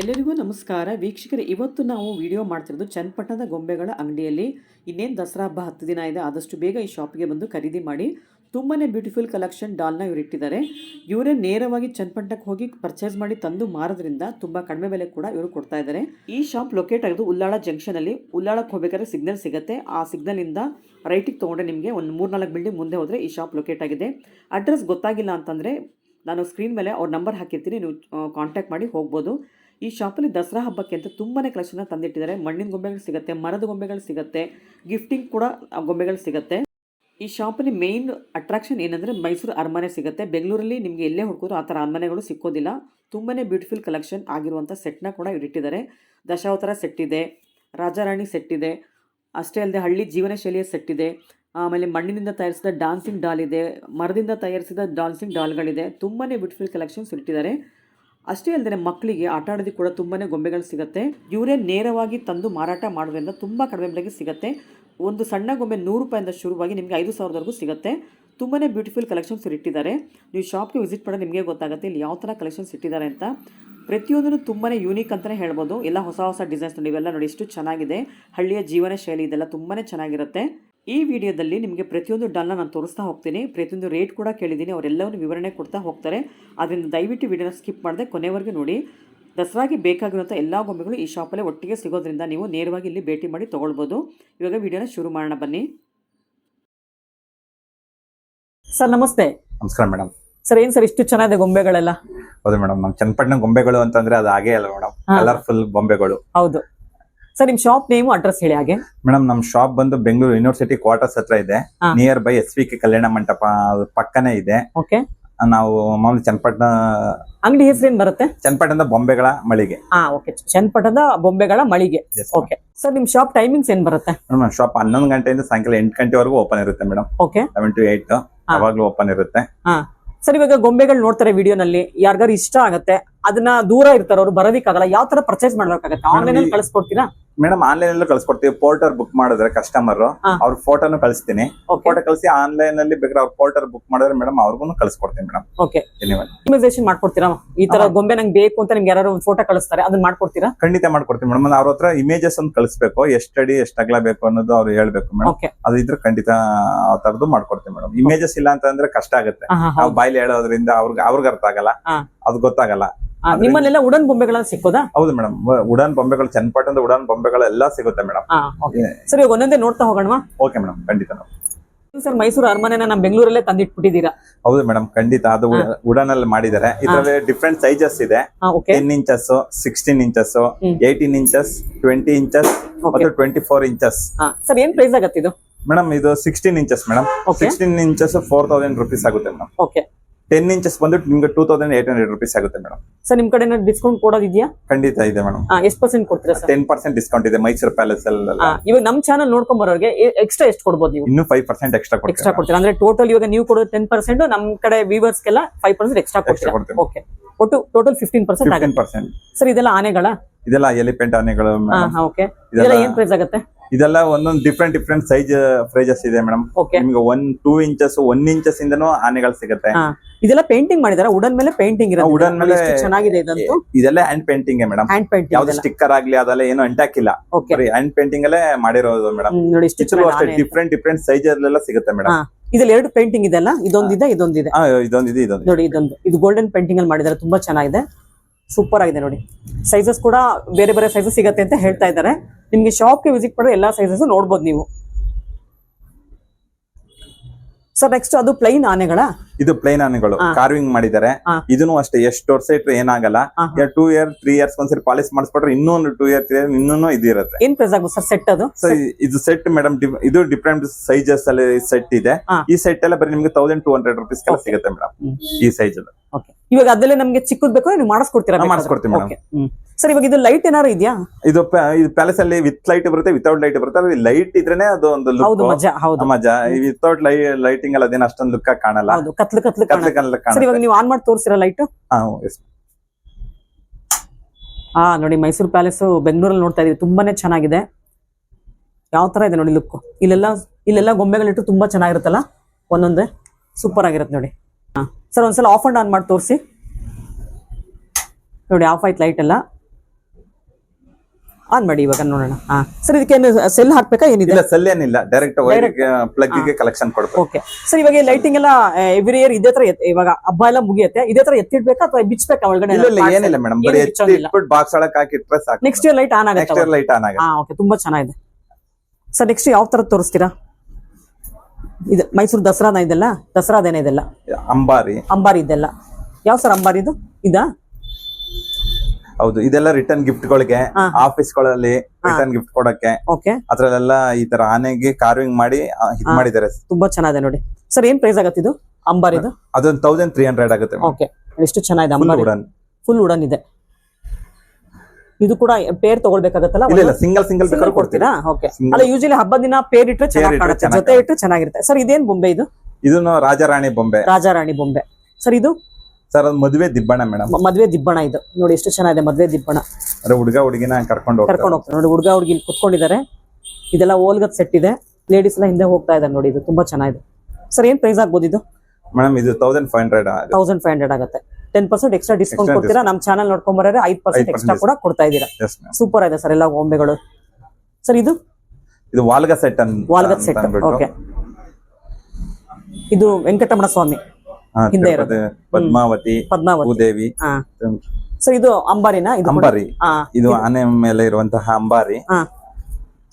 ಎಲ್ಲರಿಗೂ ನಮಸ್ಕಾರ. ವೀಕ್ಷಕರೇ, ಇವತ್ತು ನಾವು ವಿಡಿಯೋ ಮಾಡ್ತಿರೋದು ಚನ್ನಪಟ್ಟಣದ ಗೊಂಬೆಗಳ ಅಂಗಡಿಯಲ್ಲಿ. ಇನ್ನೇನು ದಸರಾ ಹಬ್ಬ ಹತ್ತು ದಿನ ಇದೆ, ಆದಷ್ಟು ಬೇಗ ಈ ಶಾಪ್ಗೆ ಬಂದು ಖರೀದಿ ಮಾಡಿ. ತುಂಬಾ ಬ್ಯೂಟಿಫುಲ್ ಕಲೆಕ್ಷನ್ ಡಾಲ್ನ ಇವರು ಇಟ್ಟಿದ್ದಾರೆ. ಇವರೇ ನೇರವಾಗಿ ಚನ್ನಪಟ್ಟಣಕ್ಕೆ ಹೋಗಿ ಪರ್ಚೇಸ್ ಮಾಡಿ ತಂದು ಮಾರೋದ್ರಿಂದ ತುಂಬ ಕಡಿಮೆ ಬೆಲೆ ಕೂಡ ಇವರು ಕೊಡ್ತಾ ಇದ್ದಾರೆ. ಈ ಶಾಪ್ ಲೊಕೇಟ್ ಆಗಿದ್ದು ಉಲ್ಲಾಳ ಜಂಕ್ಷನಲ್ಲಿ ಉಲ್ಲಾಳಕ್ಕೆ ಹೋಗಬೇಕಾದ್ರೆ ಸಿಗ್ನಲ್ ಸಿಗುತ್ತೆ. ಆ ಸಿಗ್ನಲಿಂದ ರೈಟಿಗೆ ತೊಗೊಂಡ್ರೆ ನಿಮಗೆ ಒಂದು ಮೂರ್ನಾಲ್ಕು ಬಿಲ್ಡಿಂಗ್ ಮುಂದೆ ಹೋದರೆ ಈ ಶಾಪ್ ಲೊಕೇಟ್ ಆಗಿದೆ. ಅಡ್ರೆಸ್ ಗೊತ್ತಾಗಿಲ್ಲ ಅಂತಂದರೆ ನಾನು ಸ್ಕ್ರೀನ್ ಮೇಲೆ ಅವ್ರ ನಂಬರ್ ಹಾಕಿರ್ತೀನಿ, ನೀವು ಕಾಂಟ್ಯಾಕ್ಟ್ ಮಾಡಿ ಹೋಗ್ಬೋದು. ಈ ಶಾಪಲ್ಲಿ ದಸರಾ ಹಬ್ಬಕ್ಕೆ ಅಂತ ತುಂಬಾ ಕಲೆಕ್ಷನ್ ತಂದಿಟ್ಟಿದ್ದಾರೆ. ಮಣ್ಣಿನ ಗೊಂಬೆಗಳು ಸಿಗುತ್ತೆ, ಮರದ ಗೊಂಬೆಗಳು ಸಿಗುತ್ತೆ, ಗಿಫ್ಟಿಂಗ್ ಕೂಡ ಗೊಂಬೆಗಳು ಸಿಗುತ್ತೆ. ಈ ಶಾಪಲ್ಲಿ ಮೇನ್ ಅಟ್ರಾಕ್ಷನ್ ಏನಂದರೆ ಮೈಸೂರು ಅರಮನೆ ಸಿಗುತ್ತೆ. ಬೆಂಗಳೂರಲ್ಲಿ ನಿಮಗೆ ಎಲ್ಲೇ ಹುಡುಕಿದ್ರು ಆ ಥರ ಅರಮನೆಗಳು ಸಿಕ್ಕೋದಿಲ್ಲ. ತುಂಬಾ ಬ್ಯೂಟಿಫುಲ್ ಕಲೆಕ್ಷನ್ ಆಗಿರುವಂಥ ಸೆಟ್ನ ಕೂಡ ಇಟ್ಟಿದ್ದಾರೆ. ದಶಾವತಾರ ಸೆಟ್ ಇದೆ ರಾಜಾರಾಣಿ ಸೆಟ್ ಇದೆ ಅಷ್ಟೇ ಅಲ್ಲದೆ ಹಳ್ಳಿ ಜೀವನ ಶೈಲಿಯ ಸೆಟ್ ಇದೆ ಆಮೇಲೆ ಮಣ್ಣಿನಿಂದ ತಯಾರಿಸಿದ ಡಾನ್ಸಿಂಗ್ ಡಾಲ್ ಇದೆ, ಮರದಿಂದ ತಯಾರಿಸಿದ ಡಾನ್ಸಿಂಗ್ ಡಾಲ್ಗಳಿದೆ. ತುಂಬಾ ಬ್ಯೂಟಿಫುಲ್ ಕಲೆಕ್ಷನ್ಸ್ ಇಟ್ಟಿದ್ದಾರೆ. ಅಷ್ಟೇ ಅಲ್ಲದೆ ಮಕ್ಕಳಿಗೆ ಆಟ ಆಡೋದಕ್ಕೆ ಕೂಡ ತುಂಬಾ ಗೊಂಬೆಗಳು ಸಿಗುತ್ತೆ. ಇವರೇ ನೇರವಾಗಿ ತಂದು ಮಾರಾಟ ಮಾಡೋದ್ರಿಂದ ತುಂಬ ಕಡಿಮೆ ಬೆಲೆಗೆ ಸಿಗುತ್ತೆ. ಒಂದು ಸಣ್ಣ ಗೊಂಬೆ ನೂರು ರೂಪಾಯಿಂದ ಶುರುವಾಗಿ ನಿಮಗೆ ಐದು ಸಾವಿರದವರೆಗೂ ಸಿಗುತ್ತೆ. ತುಂಬಾ ಬ್ಯೂಟಿಫುಲ್ ಕಲೆಕ್ಷನ್ಸ್ ಇಟ್ಟಿದ್ದಾರೆ. ನೀವು ಶಾಪ್ಗೆ ವಿಸಿಟ್ ಮಾಡೋದು ನಿಮಗೆ ಗೊತ್ತಾಗುತ್ತೆ ಇಲ್ಲಿ ಯಾವ ಥರ ಕಲೆಕ್ಷನ್ಸ್ ಇಟ್ಟಿದ್ದಾರೆ ಅಂತ. ಪ್ರತಿಯೊಂದನ್ನು ತುಂಬಾ ಯೂನಿಕ್ ಅಂತಲೇ ಹೇಳ್ಬೋದು. ಎಲ್ಲ ಹೊಸ ಹೊಸ ಡಿಸೈನ್ಸ್ ನೋಡಿ ಇವೆಲ್ಲ ನೋಡಿ ಎಷ್ಟು ಚೆನ್ನಾಗಿದೆ. ಹಳ್ಳಿಯ ಜೀವನ ಶೈಲಿ ಇದೆಲ್ಲ ತುಂಬಾ ಚೆನ್ನಾಗಿರುತ್ತೆ. ಈ ವಿಡಿಯೋದಲ್ಲಿ ನಿಮಗೆ ಪ್ರತಿಯೊಂದು ಡಾಲ್ನ ನಾನು ತೋರಿಸ್ತಾ ಹೋಗ್ತೀನಿ. ಪ್ರತಿಯೊಂದು ರೇಟ್ ಕೂಡ ಕೇಳಿದ್ದೀನಿ. ಅವರೆಲ್ಲವನ್ನು ವಿವರಣೆ ಕೊಡ್ತಾ ಹೋಗ್ತಾರೆ. ಅದರಿಂದ ದಯವಿಟ್ಟು ವಿಡಿಯೋನ ಸ್ಕಿಪ್ ಮಾಡದೆ ಕೊನೆವರೆಗೂ ನೋಡಿ. ದಸರಾಗೆ ಬೇಕಾಗಿರುವಂಥ ಎಲ್ಲ ಗೊಂಬೆಗಳು ಈ ಶಾಪಲ್ಲೇ ಒಟ್ಟಿಗೆ ಸಿಗೋದ್ರಿಂದ ನೀವು ನೇರವಾಗಿ ಇಲ್ಲಿ ಭೇಟಿ ಮಾಡಿ ತೊಗೊಳ್ಬೋದು. ಇವಾಗ ವಿಡಿಯೋನ ಶುರು ಮಾಡೋಣ ಬನ್ನಿ. ಸರ್ ನಮಸ್ತೆ. ನಮಸ್ಕಾರ ಮೇಡಮ್ ಸರ್ ಏನ್ ಸರ್ ಇಷ್ಟು ಚೆನ್ನಾಗಿದೆ ಗೊಂಬೆಗಳೆಲ್ಲ? ಹೌದು ಮೇಡಮ್ ನಮ್ ಚನ್ನಪಟ್ಟಣ ಗೊಂಬೆಗಳು ಅಂತಂದ್ರೆ ಅದು ಹಾಗೆ ಅಲ್ಲ ಮೇಡಮ್. ಕಲರ್ಫುಲ್ ಗೊಂಬೆಗಳು. ಹೌದು. ಸರ್ ನಿಮ್ ಶಾಪ್ ನೇಮ್ ಅಡ್ರೆಸ್ ಹೇಳಿ ಹಾಗೆ. ಮೇಡಮ್ ನಮ್ ಶಾಪ್ ಬಂದು ಬೆಂಗಳೂರು ಯೂನಿವರ್ಸಿಟಿ ಕ್ವಾರ್ಟರ್ಸ್ ಹತ್ರ ಇದೆ. ಹಾ. Near by S V K Kalyana Mantapa ಪಕ್ಕನೆ ಪಕ್ಕನೇ ಇದೆ. ಓಕೆ ನಾವು ಮಾಮೂಲಿ ಚನ್ನಪಟ್ಟಣ ಅಂಗಡಿ ಹೆಸರು ಏನು ಬರುತ್ತೆ? ಚನ್ನಪಟ್ಟಣದ ಬೊಂಬೆಗಳ ಮಳಿಗೆ. ಹಾ ಓಕೆ ಚನ್ನಪಟ್ಟಣದ ಬೊಂಬೆಗಳ ಮಳಿಗೆ. Yes, ಓಕೆ ಸರ್ ನಿಮ್ ಶಾಪ್ ಟೈಮಿಂಗ್ಸ್ ಏನ್ ಬರುತ್ತೆ? ಮೇಡಮ್ ಶಾಪ್ ಹನ್ನೊಂದು ಗಂಟೆಯಿಂದ ಸಾಯಂಕಾಲ ಎಂಟು ಗಂಟೆವರೆಗೂ ಓಪನ್ ಇರುತ್ತೆ madam okay seven to eight ಯಾವಾಗ್ಲೂ ಓಪನ್ ಇರುತ್ತೆ. ಹಾ. ಸರ್ ಇವಾಗ ಗೊಂಬೆಗಳು ನೋಡ್ತಾರೆ ವಿಡಿಯೋನಲ್ಲಿ ಯಾರಿಗಾರು ಇಷ್ಟ ಆಗತ್ತೆ ಅದನ್ನ ದೂರ ಇರ್ತಾರೆ ಅವ್ರು ಬರೋದಿಕ್ಕಾಗಲ್ಲ. ಯಾವ ತರ ಪರ್ಚೇಸ್ ಮಾಡ್ಬೇಕಾಗತ್ತೆ? ಆನ್ಲೈನ್ ಅಲ್ಲಿ ಕಳ್ಸ್ಕೊಡ್ತೀರಾ? ಮೇಡಮ್ ಆನ್ಲೈನ್ ಅಲ್ಲೂ ಕಳ್ಸಿಕೊಡ್ತೀವಿ. ಪೋರ್ಟರ್ ಬುಕ್ ಮಾಡಿದ್ರೆ ಕಸ್ಟಮರ್. ಅವ್ರ ಫೋಟೋನು ಕಳಿಸ್ತೀನಿ. ಫೋಟೋ ಕಳಿಸಿ ಆನ್ಲೈನ್ ಅಲ್ಲಿ ಬೇಕಾದ್ರೆ ಅವ್ರ ಪೋರ್ಟರ್ ಬುಕ್ ಮಾಡಿದ್ರೆ ಮೇಡಮ್ ಅವ್ರಿಗೂ ಕಳ್ಸ್ಕೊಡ್ತೀನಿ ಮೇಡಮ್. ಓಕೆ ಇಮಿಸೇಷನ್ ಮಾಡ್ಕೊಡ್ತೀರಾ? ಈ ತರ ಗೊಂಬೆ ನಂಗೆ ಬೇಕು ಅಂತ ನಿಮ್ಗೆ ಯಾರು ಒಂದು ಫೋಟೋ ಕಳಿಸ್ತಾರೆ ಅದನ್ನ ಮಾಡ್ಕೊಡ್ತೀರಾ? ಖಂಡಿತ ಮಾಡ್ಕೊಡ್ತೀನಿ ಮೇಡಮ್. ಅವ್ರ ಹತ್ರ ಇಮೇಜಸ್ ಒಂದು ಕಳಿಸ್ಬೇಕು. ಎಷ್ಟು ಅಡಿ ಎಷ್ಟು ಅಗಲ ಬೇಕು ಅನ್ನೋದು ಅವ್ರು ಹೇಳ್ಬೇಕು ಮೇಡಮ್. ಅದು ಇದ್ರೆ ಖಂಡಿತ ಆ ತರದ್ದು ಮಾಡ್ಕೊಡ್ತೀನಿ ಮೇಡಮ್. ಇಮೇಜಸ್ ಇಲ್ಲ ಅಂತಂದ್ರೆ ಕಷ್ಟ ಆಗುತ್ತೆ. ನಾವು ಬಾಯ್ಲಿ ಹೇಳೋದ್ರಿಂದ ಅವ್ರಿಗೆ ಅವ್ರಿಗೆ ಅರ್ಥ ಆಗಲ್ಲ. ಅದು ಗೊತ್ತಾಗಲ್ಲ. ನಿಮ್ಮಲ್ಲೆಲ್ಲ ಉಡನ್ ಬೊಂಬೆಗಳ ಸಿಕ್ಕೋದಾ? ಹೌದು ಮೇಡಮ್ ಉಡನ್ ಬೊಂಬೆಗಳು ಚನ್ನಪಟ್ಟಣದ ಉಡನ್ ಬೊಂಬೆಗಳು ಎಲ್ಲ ಸಿಗುತ್ತೆ ಮೇಡಮ್ ಸರಿ ಇವಾಗ ಒಂದೊಂದೇ ನೋಡ್ತಾ ಹೋಗೋಣವಾ? ಓಕೆ ಮೇಡಮ್ ಖಂಡಿತ ನಾವು. ಸರ್ ಮೈಸೂರು ಅರಮನೆನ ನಮ್ಮ ಬೆಂಗಳೂರಲ್ಲೇ ತಂದಿಟ್ಬಿಟ್ಟಿದ್ದೀರಾ? ಹೌದು ಮೇಡಮ್ ಖಂಡಿತ. ಅದು ಉಡನ್ ಅಲ್ಲಿ ಮಾಡಿದ್ದಾರೆ. ಇದರಲ್ಲಿ ಡಿಫ್ರೆಂಟ್ ಸೈಜಸ್ ಇದೆ. Ten inches sixteen inches. Eighteen inches twenty inches ಮತ್ತು ಟ್ವೆಂಟಿ ಫೋರ್ ಇಂಚಸ್ ಸರ್ ಏನ್ ಪ್ರೈಸ್ ಆಗತ್ತೆ ಇದು? ಮೇಡಮ್ ಇದು sixteen inches madam. Sixteen inches four thousand rupees ಆಗುತ್ತೆ ಮೇಡಮ್ ಓಕೆ. ಟೆನ್ ಇಂಚಸ್ ಬಂದು ನಿಮ್ಗೆ two thousand eight hundred rupees ಆಗುತ್ತೆ madam sir ನಿಮ್ ಕಡೆ ಡಿಸ್ಕೌಂಟ್ ಕೊಡೋದಿದ್ಯಾ ಖಂಡಿತ ಇದೆ ಮೇಡಮ್ ಎಷ್ಟು ಪರ್ಸೆಂಟ್ ಕೊಡ್ತೀರಾ ಸರ್ ಟೆನ್ ಪರ್ಸೆಂಟ್ ಡಿಸ್ಕೌಂಟ್ ಇದೆ ಮೈಸೂರು ಪ್ಯಾಲೇಸ್ ಅಲ್ಲಿ ಇವಾಗ ನಮ್ ಚಾನಲ್ ನೋಡ್ಕೊಂಡ್ ಬರೋರಿಗೆ ಎಕ್ಸ್ಟ್ರಾ ಎಷ್ಟು ಕೊಡ್ಬೋದು ನೀವು? ಇನ್ನು ಫೈವ್ ಪರ್ಸೆಂಟ್ ಎಕ್ಸ್ಟ್ರಾ ಎಕ್ಸ್ಟ್ರಾ ಕೊಡ್ತೀರಾ? ಅಂದ್ರೆ ಟೋಟಲ್ ಇವಾಗ ನೀವು ಕೊಡೋದು ಟೆನ್ ಪರ್ಸೆಂಟ್ ನಮ್ ಕಡೆ ವ್ಯೂವರ್ಸ್ಗೆಲ್ಲ ಫೈವ್ ಪರ್ಸೆಂಟ್ ಎಕ್ಸ್ಟ್ರಾ ಕೊಡ್ತೀರಾ. ಓಕೆ ಒಟ್ಟು total fifteen percent percent sir ಇದೆಲ್ಲ ಆನೆಗಳ? ಇದೆಲ್ಲ ಎಲಿಫೆಂಟ್ ಆನೆಗಳು ಓಕೆ ಇದೆಲ್ಲ ಏನ್ ಪ್ರೈಸ್ ಆಗುತ್ತೆ? ಇದೆಲ್ಲ ಒಂದೊಂದು ಡಿಫ್ರೆಂಟ್ ಡಿಫ್ರೆಂಟ್ ಸೈಜ್ ಫ್ರೇಜಸ್ ಇದೆ ಮೇಡಮ್ ನಿಮ್ಗೆ one two inches one inches ಇಂದನೂ ಆನೆಗಳು ಸಿಗುತ್ತೆ. ಇದೆಲ್ಲ ಪೇಂಟಿಂಗ್ ಮಾಡಿದಾರೆ? ಉಡನ್ ಮೇಲೆ ಪೇಂಟಿಂಗ್ ಇರೋದು? ಉಡನ್ ಮೇಲೆ- ಚೆನ್ನಾಗಿದೆ ಇದಂತೂ? ಇದೆಲ್ಲ hand painting madam hand painting ಯಾವ್ದು ಸ್ಟಿಕ್ಕರ್ ಆಗ್ಲಿ ಅದೆಲ್ಲ ಏನು ಅಂಟಾಕಿಲ್ಲ ಬರೀ ಹ್ಯಾಂಡ್ ಪೇಂಟಿಂಗ್ ಅಲ್ಲೇ ಮಾಡಿರೋದು ಮೇಡಮ್ ನೋಡಿ ಇಷ್ಟು ಅಷ್ಟೇ. ಡಿಫ್ರೆಂಟ್ ಡಿಫ್ರೆಂಟ್ ಸೈಜ್ ಅಲ್ಲೆಲ್ಲ ಸಿಗುತ್ತೆ ಮೇಡಮ್ ಇದೆಲ್ಲ ಇದ್ರಲ್ಲಿ ಎರಡು ಪೇಂಟಿಂಗ್ ಇದೆಲ್ಲ ಇದೊಂದಿದೆ ಇದೊಂದಿದೆ. ಇದೊಂದಿದೆ ಇದೊಂದು ನೋಡಿ ಇದೊಂದು. ಇದು ಗೋಲ್ಡನ್ ಪೇಂಟಿಂಗ್ ಅಲ್ಲಿ ಮಾಡಿದಾರೆ ತುಂಬಾ ಚೆನ್ನಾಗಿದೆ. ಸೂಪರ್ ಆಗಿದೆ ನೋಡಿ. ಸೈಜಸ್ ಕೂಡ ಬೇರೆ ಬೇರೆ ಸೈಜಸ್ ಸಿಗತ್ತೆ ಅಂತ ಹೇಳ್ತಾ ಇದ್ದಾರೆ. ನಿಮ್ಗೆ ಶಾಪ್ಗೆ ವಿಸಿಟ್ ಮಾಡಿದ್ರೆ ಎಲ್ಲ ಸೈಜಸ್ ನೋಡ್ಬೋದು ನೀವು. ಸರ್ ನೆಕ್ಸ್ಟ್ ಅದು ಪ್ಲೈನ್ ಆನೆಗಳ? ಇದು ಪ್ಲೈನ್ ಆನೆಗಳು. ಕಾರ್ವಿಂಗ್ ಮಾಡಿದ್ದಾರೆ. ಇದನ್ನು ಅಷ್ಟೇ ಎಷ್ಟು ವರ್ಷ ಇಟ್ರೆ ಏನಾಗಲ್ಲ. ಟೂ ಇಯರ್ ತ್ರೀ ಇಯರ್ಸ್ ಒಂದ್ಸರಿ ಪಾಲಿಸ್ ಮಾಡಿಸ್ಬಿಟ್ರೆ ಇನ್ನೊಂದು ಟೂ ಇಯರ್ ತ್ರೀ ಇಯರ್ ಇನ್ನೂ ಇದಿರುತ್ತೆ. ಏನ್ ಪ್ರೈಸ್ ಆಗುತ್ತೆ ಸರ್ ಸೆಟ್ ಅದು? ಇದು ಸೆಟ್ ಮೇಡಮ್ ಇದು ಡಿಫ್ರೆಂಟ್ ಸೈಜಸ್ ಅಲ್ಲಿ ಸೆಟ್ ಇದೆ. ಈ ಸೆಟ್ ಎಲ್ಲ ಬರೀ ನಿಮ್ಗೆ ತೌಸಂಡ್ ಟೂ ಹಂಡ್ರೆಡ್ ರುಪೀಸ್. ಸಿಗುತ್ತೆ ಮೇಡಮ್ ಈ ಸೈಜ್ ಓಕೆ ಇವಾಗ ಅದಲ್ಲೇ ನಮ್ಗೆ ಚಿಕ್ಕದ್ ಬೇಕು ನೀವು ಮಾಡಿಸ್ಕೊಡ್ತೀರಾ ಮಾಡಿಸ್ಕೊಡ್ತೀನಿ ಮಾಡಿಸ್ಕೊಡ್ತೀವಿ madam. ಸರ್ ಇವಾಗ ಇದು ಲೈಟ್ ಏನಾರು ಇದೆಯಾ? ಇದು ಪ್ಯಾಲೇಸ್ ಅಲ್ಲಿ ವಿತ್ ಲೈಟ್ ಬರುತ್ತೆ ವಿತೌಟ್ ಲೈಟ್ ಬರುತ್ತೆ. ಲೈಟ್ ಇದ್ರೇನೆ ಅದು ಒಂದು ಹೌದು ಲುಕ್ ಮಜಾ ಹೌದು. ಮಜಾ. ವಿತೌಟ್ ಲೈ ಲೈಟಿಂಗ್ ಅಲ್ಲಿ ಅದೇನು ಅಷ್ಟೊಂದು ಲುಕ್ ಕಾಣಲ್ಲ. ಹೌದು ಕತ್ಲು ಕತ್ಲು ಕತ್ಲು. ಕತ್ಲೆ ಸರ್ ಇವಾಗ ನೀವು ಆನ್ ಮಾಡಿ ತೋರಿಸಿರ ಲೈಟ್ ಹಾ, ಎಸ್ ಹಾ ನೋಡಿ ಮೈಸೂರು ಪ್ಯಾಲೇಸ್ ಬೆಂಗಳೂರಲ್ಲಿ ನೋಡ್ತಾ ಇದೀವಿ. ತುಂಬಾನೇ ಚೆನ್ನಾಗಿದೆ. ಯಾವ ತರ ಇದೆ ನೋಡಿ ಲುಕ್ ಇಲ್ಲೆಲ್ಲ ಇಲ್ಲೆಲ್ಲ ಗೊಂಬೆಗಳಿಟ್ಟು ತುಂಬಾ ಚೆನ್ನಾಗಿರುತ್ತಲ್ಲ? ಒಂದೊಂದೇ. ಸೂಪರ್ ಆಗಿರುತ್ತೆ ನೋಡಿ. ಹಾ. ಸರ್ ಒಂದ್ಸಲ ಆಫ್ ಅಂಡ್ ಆನ್ ಮಾಡಿ ತೋರಿಸಿ. ನೋಡಿ ಆಫ್ ಆಯ್ತು ಲೈಟ್ ಎಲ್ಲ. ಆನ್ ಮಾಡಿ ಇವಾಗ ನೋಡೋಣ. ಹಾ ಸರ್ ಇದಕ್ಕೆ ಸೆಲ್ ಹಾಕ್ಬೇಕಾ? ಏನಿದೆ? ಇಲ್ಲ ಸೆಲ್ ಏನಿಲ್ಲ. ಡೈರೆಕ್ಟ್ ಪ್ಲಗ್ಗೆ ಕಲೆಕ್ಷನ್ ಕೊಡ್ಬೇಕು. ಓಕೆ ಸರ್ ಇವಾಗ ಲೈಟಿಂಗ್ ಎಲ್ಲ ಎವ್ರಿ ಇಯರ್ ಇದೇ ತರ ಎತ್- ಇವಾಗ ಹಬ್ಬ ಎಲ್ಲ ಮುಗಿಯುತ್ತೆ. ಇದೇ ತರ ಎತ್ತಿಡ್ಬೇಕಾ ಅಥವಾ ಬಿಚ್ಬೇಕಾ ಒಳಗಡೆ ಇಲ್ಲ ಇಲ್ಲ ಏನಿಲ್ಲ ಮೇಡಮ್ ಬರೀ ಎತ್ತಿ ಇಟ್ಬಿಟ್ಟು ಬಾಕ್ಸ್ ಹಾಕಿಟ್ರೆ ಸಾಕು. Next year light on next ಆಗುತ್ತೆ ಇಯರ್ ಲೈಟ್ ಆನ್ ಆಗುತ್ತೆ. ಹಾ ಓಕೆ ತುಂಬಾ ಚೆನ್ನಾಗಿದೆ. ಸರ್ ನೆಕ್ಸ್ಟ್ ಯಾವ ತರ ತೋರಿಸ್ತೀರಾ? ಇದು ಮೈಸೂರು ದಸರಾನ ಇದೆಲ್ಲ? ದಸರಾದೇನ ಇದೆಲ್ಲ? ಅಂಬಾರಿ. ಅಂಬಾರಿ ಇದೆಲ್ಲ. ಯಾವ ಸರ್ ಅಂಬಾರಿ ಇದು? ಇದಾ? ಹೌದು ಇದೆಲ್ಲ ರಿಟರ್ನ್ ಗಿಫ್ಟ್ ಗಳಿಗೆ ಆಫೀಸ್ಗಳಲ್ಲಿ ರಿಟರ್ನ್ ಗಿಫ್ಟ್ ಕೊಡಕ್ಕೆ. ಓಕೆ ಅದ್ರಲ್ಲೆಲ್ಲ ಈ ತರ ಆನೆಗೆ ಕಾರ್ವಿಂಗ್ ಮಾಡಿ ಇದ್. ಮಾಡಿದ್ದಾರೆ. ತುಂಬಾ ಚೆನ್ನಾಗಿದೆ ನೋಡಿ. ಸರ್ ಏನ್ ಪ್ರೈಸ್ ಆಗತ್ತೆ ಇದು? ಅಂಬಾರಿದು ಅದೊಂದು ತೌಸಂಡ್ ತ್ರೀ ಹಂಡ್ರೆಡ್ ಆಗುತ್ತೆ ಓಕೆ ಎಷ್ಟು ಚೆನ್ನಾಗಿದೆ ಅಂಬಾರಿ? ವುಡನ್ ಫುಲ್ ಉಡನ್ ಇದೆ. ಇದು ಕೂಡ ಪೇರ್ ತಗೊಳ್ಬೇಕಾಗತ್ತಲ್ಲ? ಇಲ್ಲ ಇಲ್ಲ ಸಿಂಗಲ್ ಸಿಂಗಲ್ ಬೇಕಾದ್ರೆ ಕೊಡ್ತೀರಾ? ಓಕೆ ಅಲ್ಲ ಯೂಶಲಿ ಹಬ್ಬದ ದಿನ ಪೇರ್ ಇಟ್ಟರೆ ಚೆನ್ನಾಗಿ ಕಾಣುತ್ತೆ. ಜೊತೆ ಇಟ್ಟು ಚೆನ್ನಾಗಿರುತ್ತೆ. ಸರ್ ಇದೇನ್ ಬೊಂಬೆ ಇದು? ಇದನ್ನು ರಾಜಾರಾಣಿ ಬೊಂಬೆ. ರಾಜಾರಾಣಿ ಬೊಂಬೆ. ಸರ್ ಇದು ಸರ್ ಅದು ಮದುವೆ ದಿಬ್ಬಣ ಮೇಡಮ್ ಮದ್ವೆ ದಿಬ್ಬಣ ಇದು. ನೋಡಿ ಎಷ್ಟು ಚೆನ್ನಾಗಿದೆ ಮದ್ವೆ ದಿಬ್ಬಣ. ಅಂದ್ರೆ ಹುಡುಗ ಹುಡುಗಿನ ಕರ್ಕೊಂಡು ಕರ್ಕೊಂಡು ಹೋಗ್ತಾರೆ. ನೋಡಿ ಹುಡುಗ ಹುಡುಗಿ ಇಲ್ಲಿ ಕುತ್ಕೊಂಡಿದ್ದಾರೆ. ಇದೆಲ್ಲ ಓಲ್ಗದ್ ಸೆಟ್ ಇದೆ. ಲೇಡೀಸ್ ಎಲ್ಲ ಹಿಂದೆ ಹೋಗ್ತಾ ಇದ್ದಾರೆ ನೋಡಿ ಇದು ತುಂಬಾ ಚೆನ್ನಾಗಿದೆ. ಸರ್ ಏನ್ ಪ್ರೈಸ್ ಆಗ್ಬೋದು ಇದು? ಮೇಡಮ್ ಇದು thousand five hundred thousand five hundred ಆಗುತ್ತೆ. ಟೆನ್ ಪರ್ಸೆಂಟ್ ಎಕ್ಸ್ಟ್ರಾ ಡಿಸ್ಕೌಂಟ್ ಕೊಡ್ತೀರಾ? ನಮ್ಮ ಚಾನಲ್ ನೋಡ್ಕೊಂಡ್ ಬರೋರೆ ಐದು ಪರ್ಸೆಂಟ್ 5% ಎಕ್ಸ್ಟ್ರಾ ಕೂಡ ಕೊಡ್ತಾ ಇದ್ದೀರಾ? ಸೂಪರ್ ಇದೆ ಸರ್ ಎಲ್ಲ ಗೊಂಬೆಗಳು. ಸರ್ ಇದು? ಇದು ವಾಲ್ಗ ಸೆಟ್ ಅಂತ ವಾಲ್ಗತ್ ಸೆಟ್ ಓಕೆ ಇದು ವೆಂಕಟರಮಣ ಸ್ವಾಮಿ. ಹಿಂದೆ ಪದ್ಮಾವತಿ ಪದ್ಮಾವತಿ ಸರ್ ಇದು ಅಂಬಾರಿನ? ಅಂಬಾರಿ. ಇದು ಆನೆ ಮೇಲೆ ಇರುವಂತಹ ಅಂಬಾರಿ.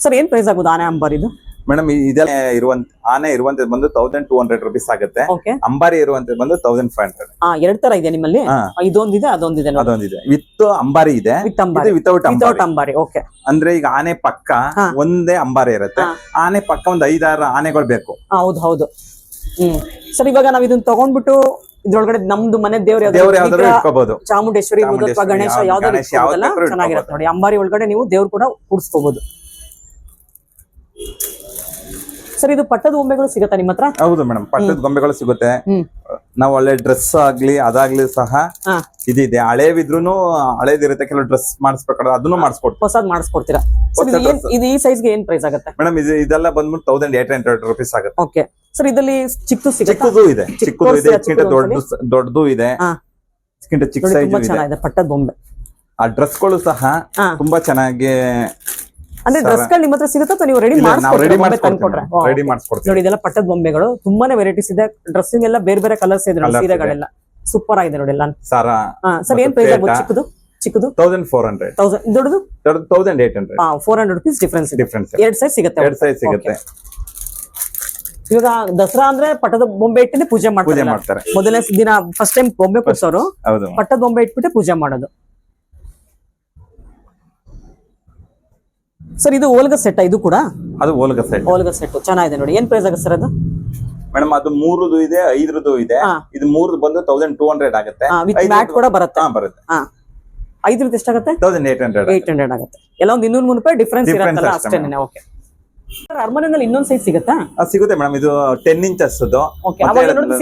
ಸರ್ ಏನ್ ಪ್ರೈಸ್ ಆಗುದು ಆನೆ ಅಂಬಾರಿದು ಮೇಡಮ್ ಇದೆಲ್ಲ ಇರುವಂತ ಆನೆ ಇರುವಂತದ್ದು ಬಂದು ತೌಸಂಡ್ ಟೂ ಹಂಡ್ರೆಡ್ ರುಪೀಸ್ ಆಗುತ್ತೆ. ಅಂಬಾರಿ ಇರುವಂತದ್ದು ಬಂದು ತೌಸಂಡ್ ಫೈವ್ ಹಂಡ್ರೆಡ್ ಎರಡ್ ತರ ಇದೆ ನಿಮ್ಮಲ್ಲಿ? ಇದೊಂದಿದೆ ಅದೊಂದಿದೆ ಅದೊಂದಿದೆ. ವಿತ್ ಅಂಬಾರಿ ಇದೆ. ವಿತೌಟ್ ವಿತೌಟ್ ಅಂಬಾರಿ. ಓಕೆ ಅಂದ್ರೆ ಈಗ ಆನೆ ಪಕ್ಕ ಒಂದೇ ಅಂಬಾರಿ ಇರುತ್ತೆ. ಆನೆ ಪಕ್ಕ ಒಂದ್ ಐದಾರು ಆನೆಗಳು ಬೇಕು. ಹೌದು ಹೌದು. ಹ್ಮ್. ಸರ್ ಇವಾಗ ನಾವ್ ಇದನ್ನ ತಗೊಂಡ್ಬಿಟ್ಟು ಇದ್ರೊಳಗಡೆ ನಮ್ದು ಮನೆ ದೇವ್ರ ದೇವ್ರು ಯಾವ್ದಾದ್ರು ಇಟ್ಕೋಬಹುದು ಚಾಮುಂಡೇಶ್ವರಿ ಇರ್ಬೋದು ಅಥವಾ ಗಣೇಶ ಯಾವ್ದು ಯಾವ್ದಾದ್ರು ಗಣೇಶ ಚೆನ್ನಾಗಿರುತ್ತೆ ನೋಡಿ. ಅಂಬಾರಿ ಒಳಗಡೆ ನೀವು ದೇವ್ರು ಕೂಡ ಕೂಡ್ಸ್ಕೋಬಹುದು ಸರ್ ಇದು ಪಟ್ಟದ ಗೊಂಬೆಗಳು ಸಿಗುತ್ತೆ ನಿಮ್ಮ ಹತ್ರ? ಹೌದು ಮೇಡಮ್ ಪಟ್ಟದ ಗೊಂಬೆಗಳು ಸಿಗುತ್ತೆ. ನಾವು ಒಳ್ಳೆ ಡ್ರೆಸ್ ಆಗ್ಲಿ ಅದಾಗ್ಲಿ ಸಹ ಇದಿದೆ. ಹಳೇವಿದ್ರು ಹಳೇದಿರುತ್ತೆ ಕೆಲವು ಡ್ರೆಸ್ ಮಾಡಿಸ್ಬೇಕಾದ್ರೆ ಅದನ್ನು ಮಾಡಿಸ್ಕೊಡ್ತೀವಿ. ಹೊಸದ್ ಮಾಡಿಸ್ಕೊಡ್ತೀರಾ? ಸರ್ ಇದು ಹೊಸ ಏನ್ ಇದು ಈ ಸೈಜ್ಗೆ ಏನ್ ಪ್ರೈಸ್ ಆಗುತ್ತೆ? ಮೇಡಮ್ ಇದು ಇದೆಲ್ಲ ಬಂದ್ಬಿಟ್ಟು ತೌಸಂಡ್ ಏಟ್ ಹಂಡ್ರೆಡ್ ರುಪೀಸ್ ಆಗುತ್ತೆ. ಓಕೆ ಸರ್ ಇದರಲ್ಲಿ ಚಿಕ್ಕದು ಸಿಗುತ್ತೆ? ಚಿಕ್ಕದು ಇದೆ. ಚಿಕ್ಕದು ಇದೆ ತೋರ್ಸಿ, ಚಿಕ್ಕದು ದೊಡ್ಡದು ದೊಡ್ಡದು ಇದೆ. ಹಾ. ಚಿಕ್ಕ ನೋಡಿ ಸೈಜ್ ತುಂಬಾ ಇದೆ ಚೆನ್ನಾಗಿದೆ ಪಟ್ಟದ ಬೊಂಬೆ ಆ ಡ್ರೆಸ್ಗಳು ಸಹ ಹಾ. ತುಂಬಾ ಚೆನ್ನಾಗಿ ಅಂದ್ರೆ ಡ್ರೆಸ್ಗಳು ನಿಮ್ಮ ಹತ್ರ ಸಿಗುತ್ತಾ ಅಥವಾ ನೀವು ರೆಡಿ ರೆಡಿ ಮಾಡಿಸ್ಕೊಡ್ತೀವಿ ನೋಡಿ ಇದೆಲ್ಲ ಪಟ್ಟದ ಬೊಂಬೆಗಳು ತುಂಬಾನೇ ವೆರೈಟೀಸ್ ಇದೆ. ಡ್ರೆಸ್ಸಿಂಗ್ ಎಲ್ಲ ಬೇರೆ ಬೇರೆ ಕಲರ್ಸ್ ಇದೆ ನೋಡಿ ಸೀರೆಗಳೆಲ್ಲ ಸೂಪರ್ ಆಗಿದೆ ನೋಡಿ ಎಲ್ಲ. ಸರ್ ಸರ್ ಏನ್ ಪ್ರೈಸ್ ಆಗ್ಬೋದು? ಚಿಕ್ಕದು? ಚಿಕ್ಕದು? ತೌಸಂಡ್ ಫೋರ್ ಹಂಡ್ರೆಡ್ ತೌಸಂಡ್ ದೊಡ್ಡದು? Thousand eight hundred four hundred rupees difference difference ಎರಡ್ ಸೈಜ್ ಸಿಗುತ್ತೆ ಎರಡ್ ಸೈಜ್ ಸಿಗುತ್ತೆ. ಇವಾಗ ದಸರಾ ಅಂದ್ರೆ ಪಟ್ಟದ ಬೊಂಬೆ ಇಟ್ಟಿನೇ ಪೂಜೆ ಮಾಡ್ತಾರೆ ಮೊದಲನೇ ದಿನ ಫಸ್ಟ್ ಟೈಮ್ ಬೊಂಬೆ ಕೊಡ್ಸೋರು ಪಟ್ಟದ ಬೊಂಬೆ ಇಟ್ಬಿಟ್ಟು ಪೂಜೆ ಮಾಡೋದು. ಸರ್ ಇದು ಓಲ್ಗ ಸೆಟ್ ಇದು ಕೂಡ? ಅದು ಓಲ್ಗ ಸೆಟ್ ಓಲ್ಗ ಸೆಟ್ ಚೆನ್ನಾಗಿದೆ ನೋಡಿ. ಏನ್ ಪ್ರೈಸ್ ಆಗುತ್ತೆ ಸರ್ ಅದು? ಮೇಡಮ್ ಅದು ಮೂರದು ಇದೆ ಐದರದು ಇದೆ. ಇದು ಮೂರದು ಬಂದು ತೌಸಂಡ್ ಟೂ ಹಂಡ್ರೆಡ್ ಆಗುತ್ತೆ. ವಿತ್ ಮ್ಯಾಟ್ ಕೂಡ ಬರುತ್ತೆ. ಹಾ ಬರುತ್ತೆ. ಹಾ. ಎಷ್ಟು ಎಷ್ಟಾಗುತ್ತೆ? Thousand eight hundred eight hundred ಆಗುತ್ತೆ. ಎಲ್ಲ ಒಂದು ಇನ್ನೂರು ರೂಪಾಯಿ ಡಿಫ್ರೆನ್ಸ್ ಇರುತ್ತಲ್ಲ ಅಷ್ಟೇ ಅಷ್ಟೇನೆ ಓಕೆ ಅರ್ಮನೆನಲ್ಲಿ ಇನ್ನೊಂದು ಸೈಜ್ ಸಿಗುತ್ತಾ? ಸಿಗುತ್ತೆ ಮೇಡಮ್ ಇದು ಟೆನ್ ಇಂಚಸ್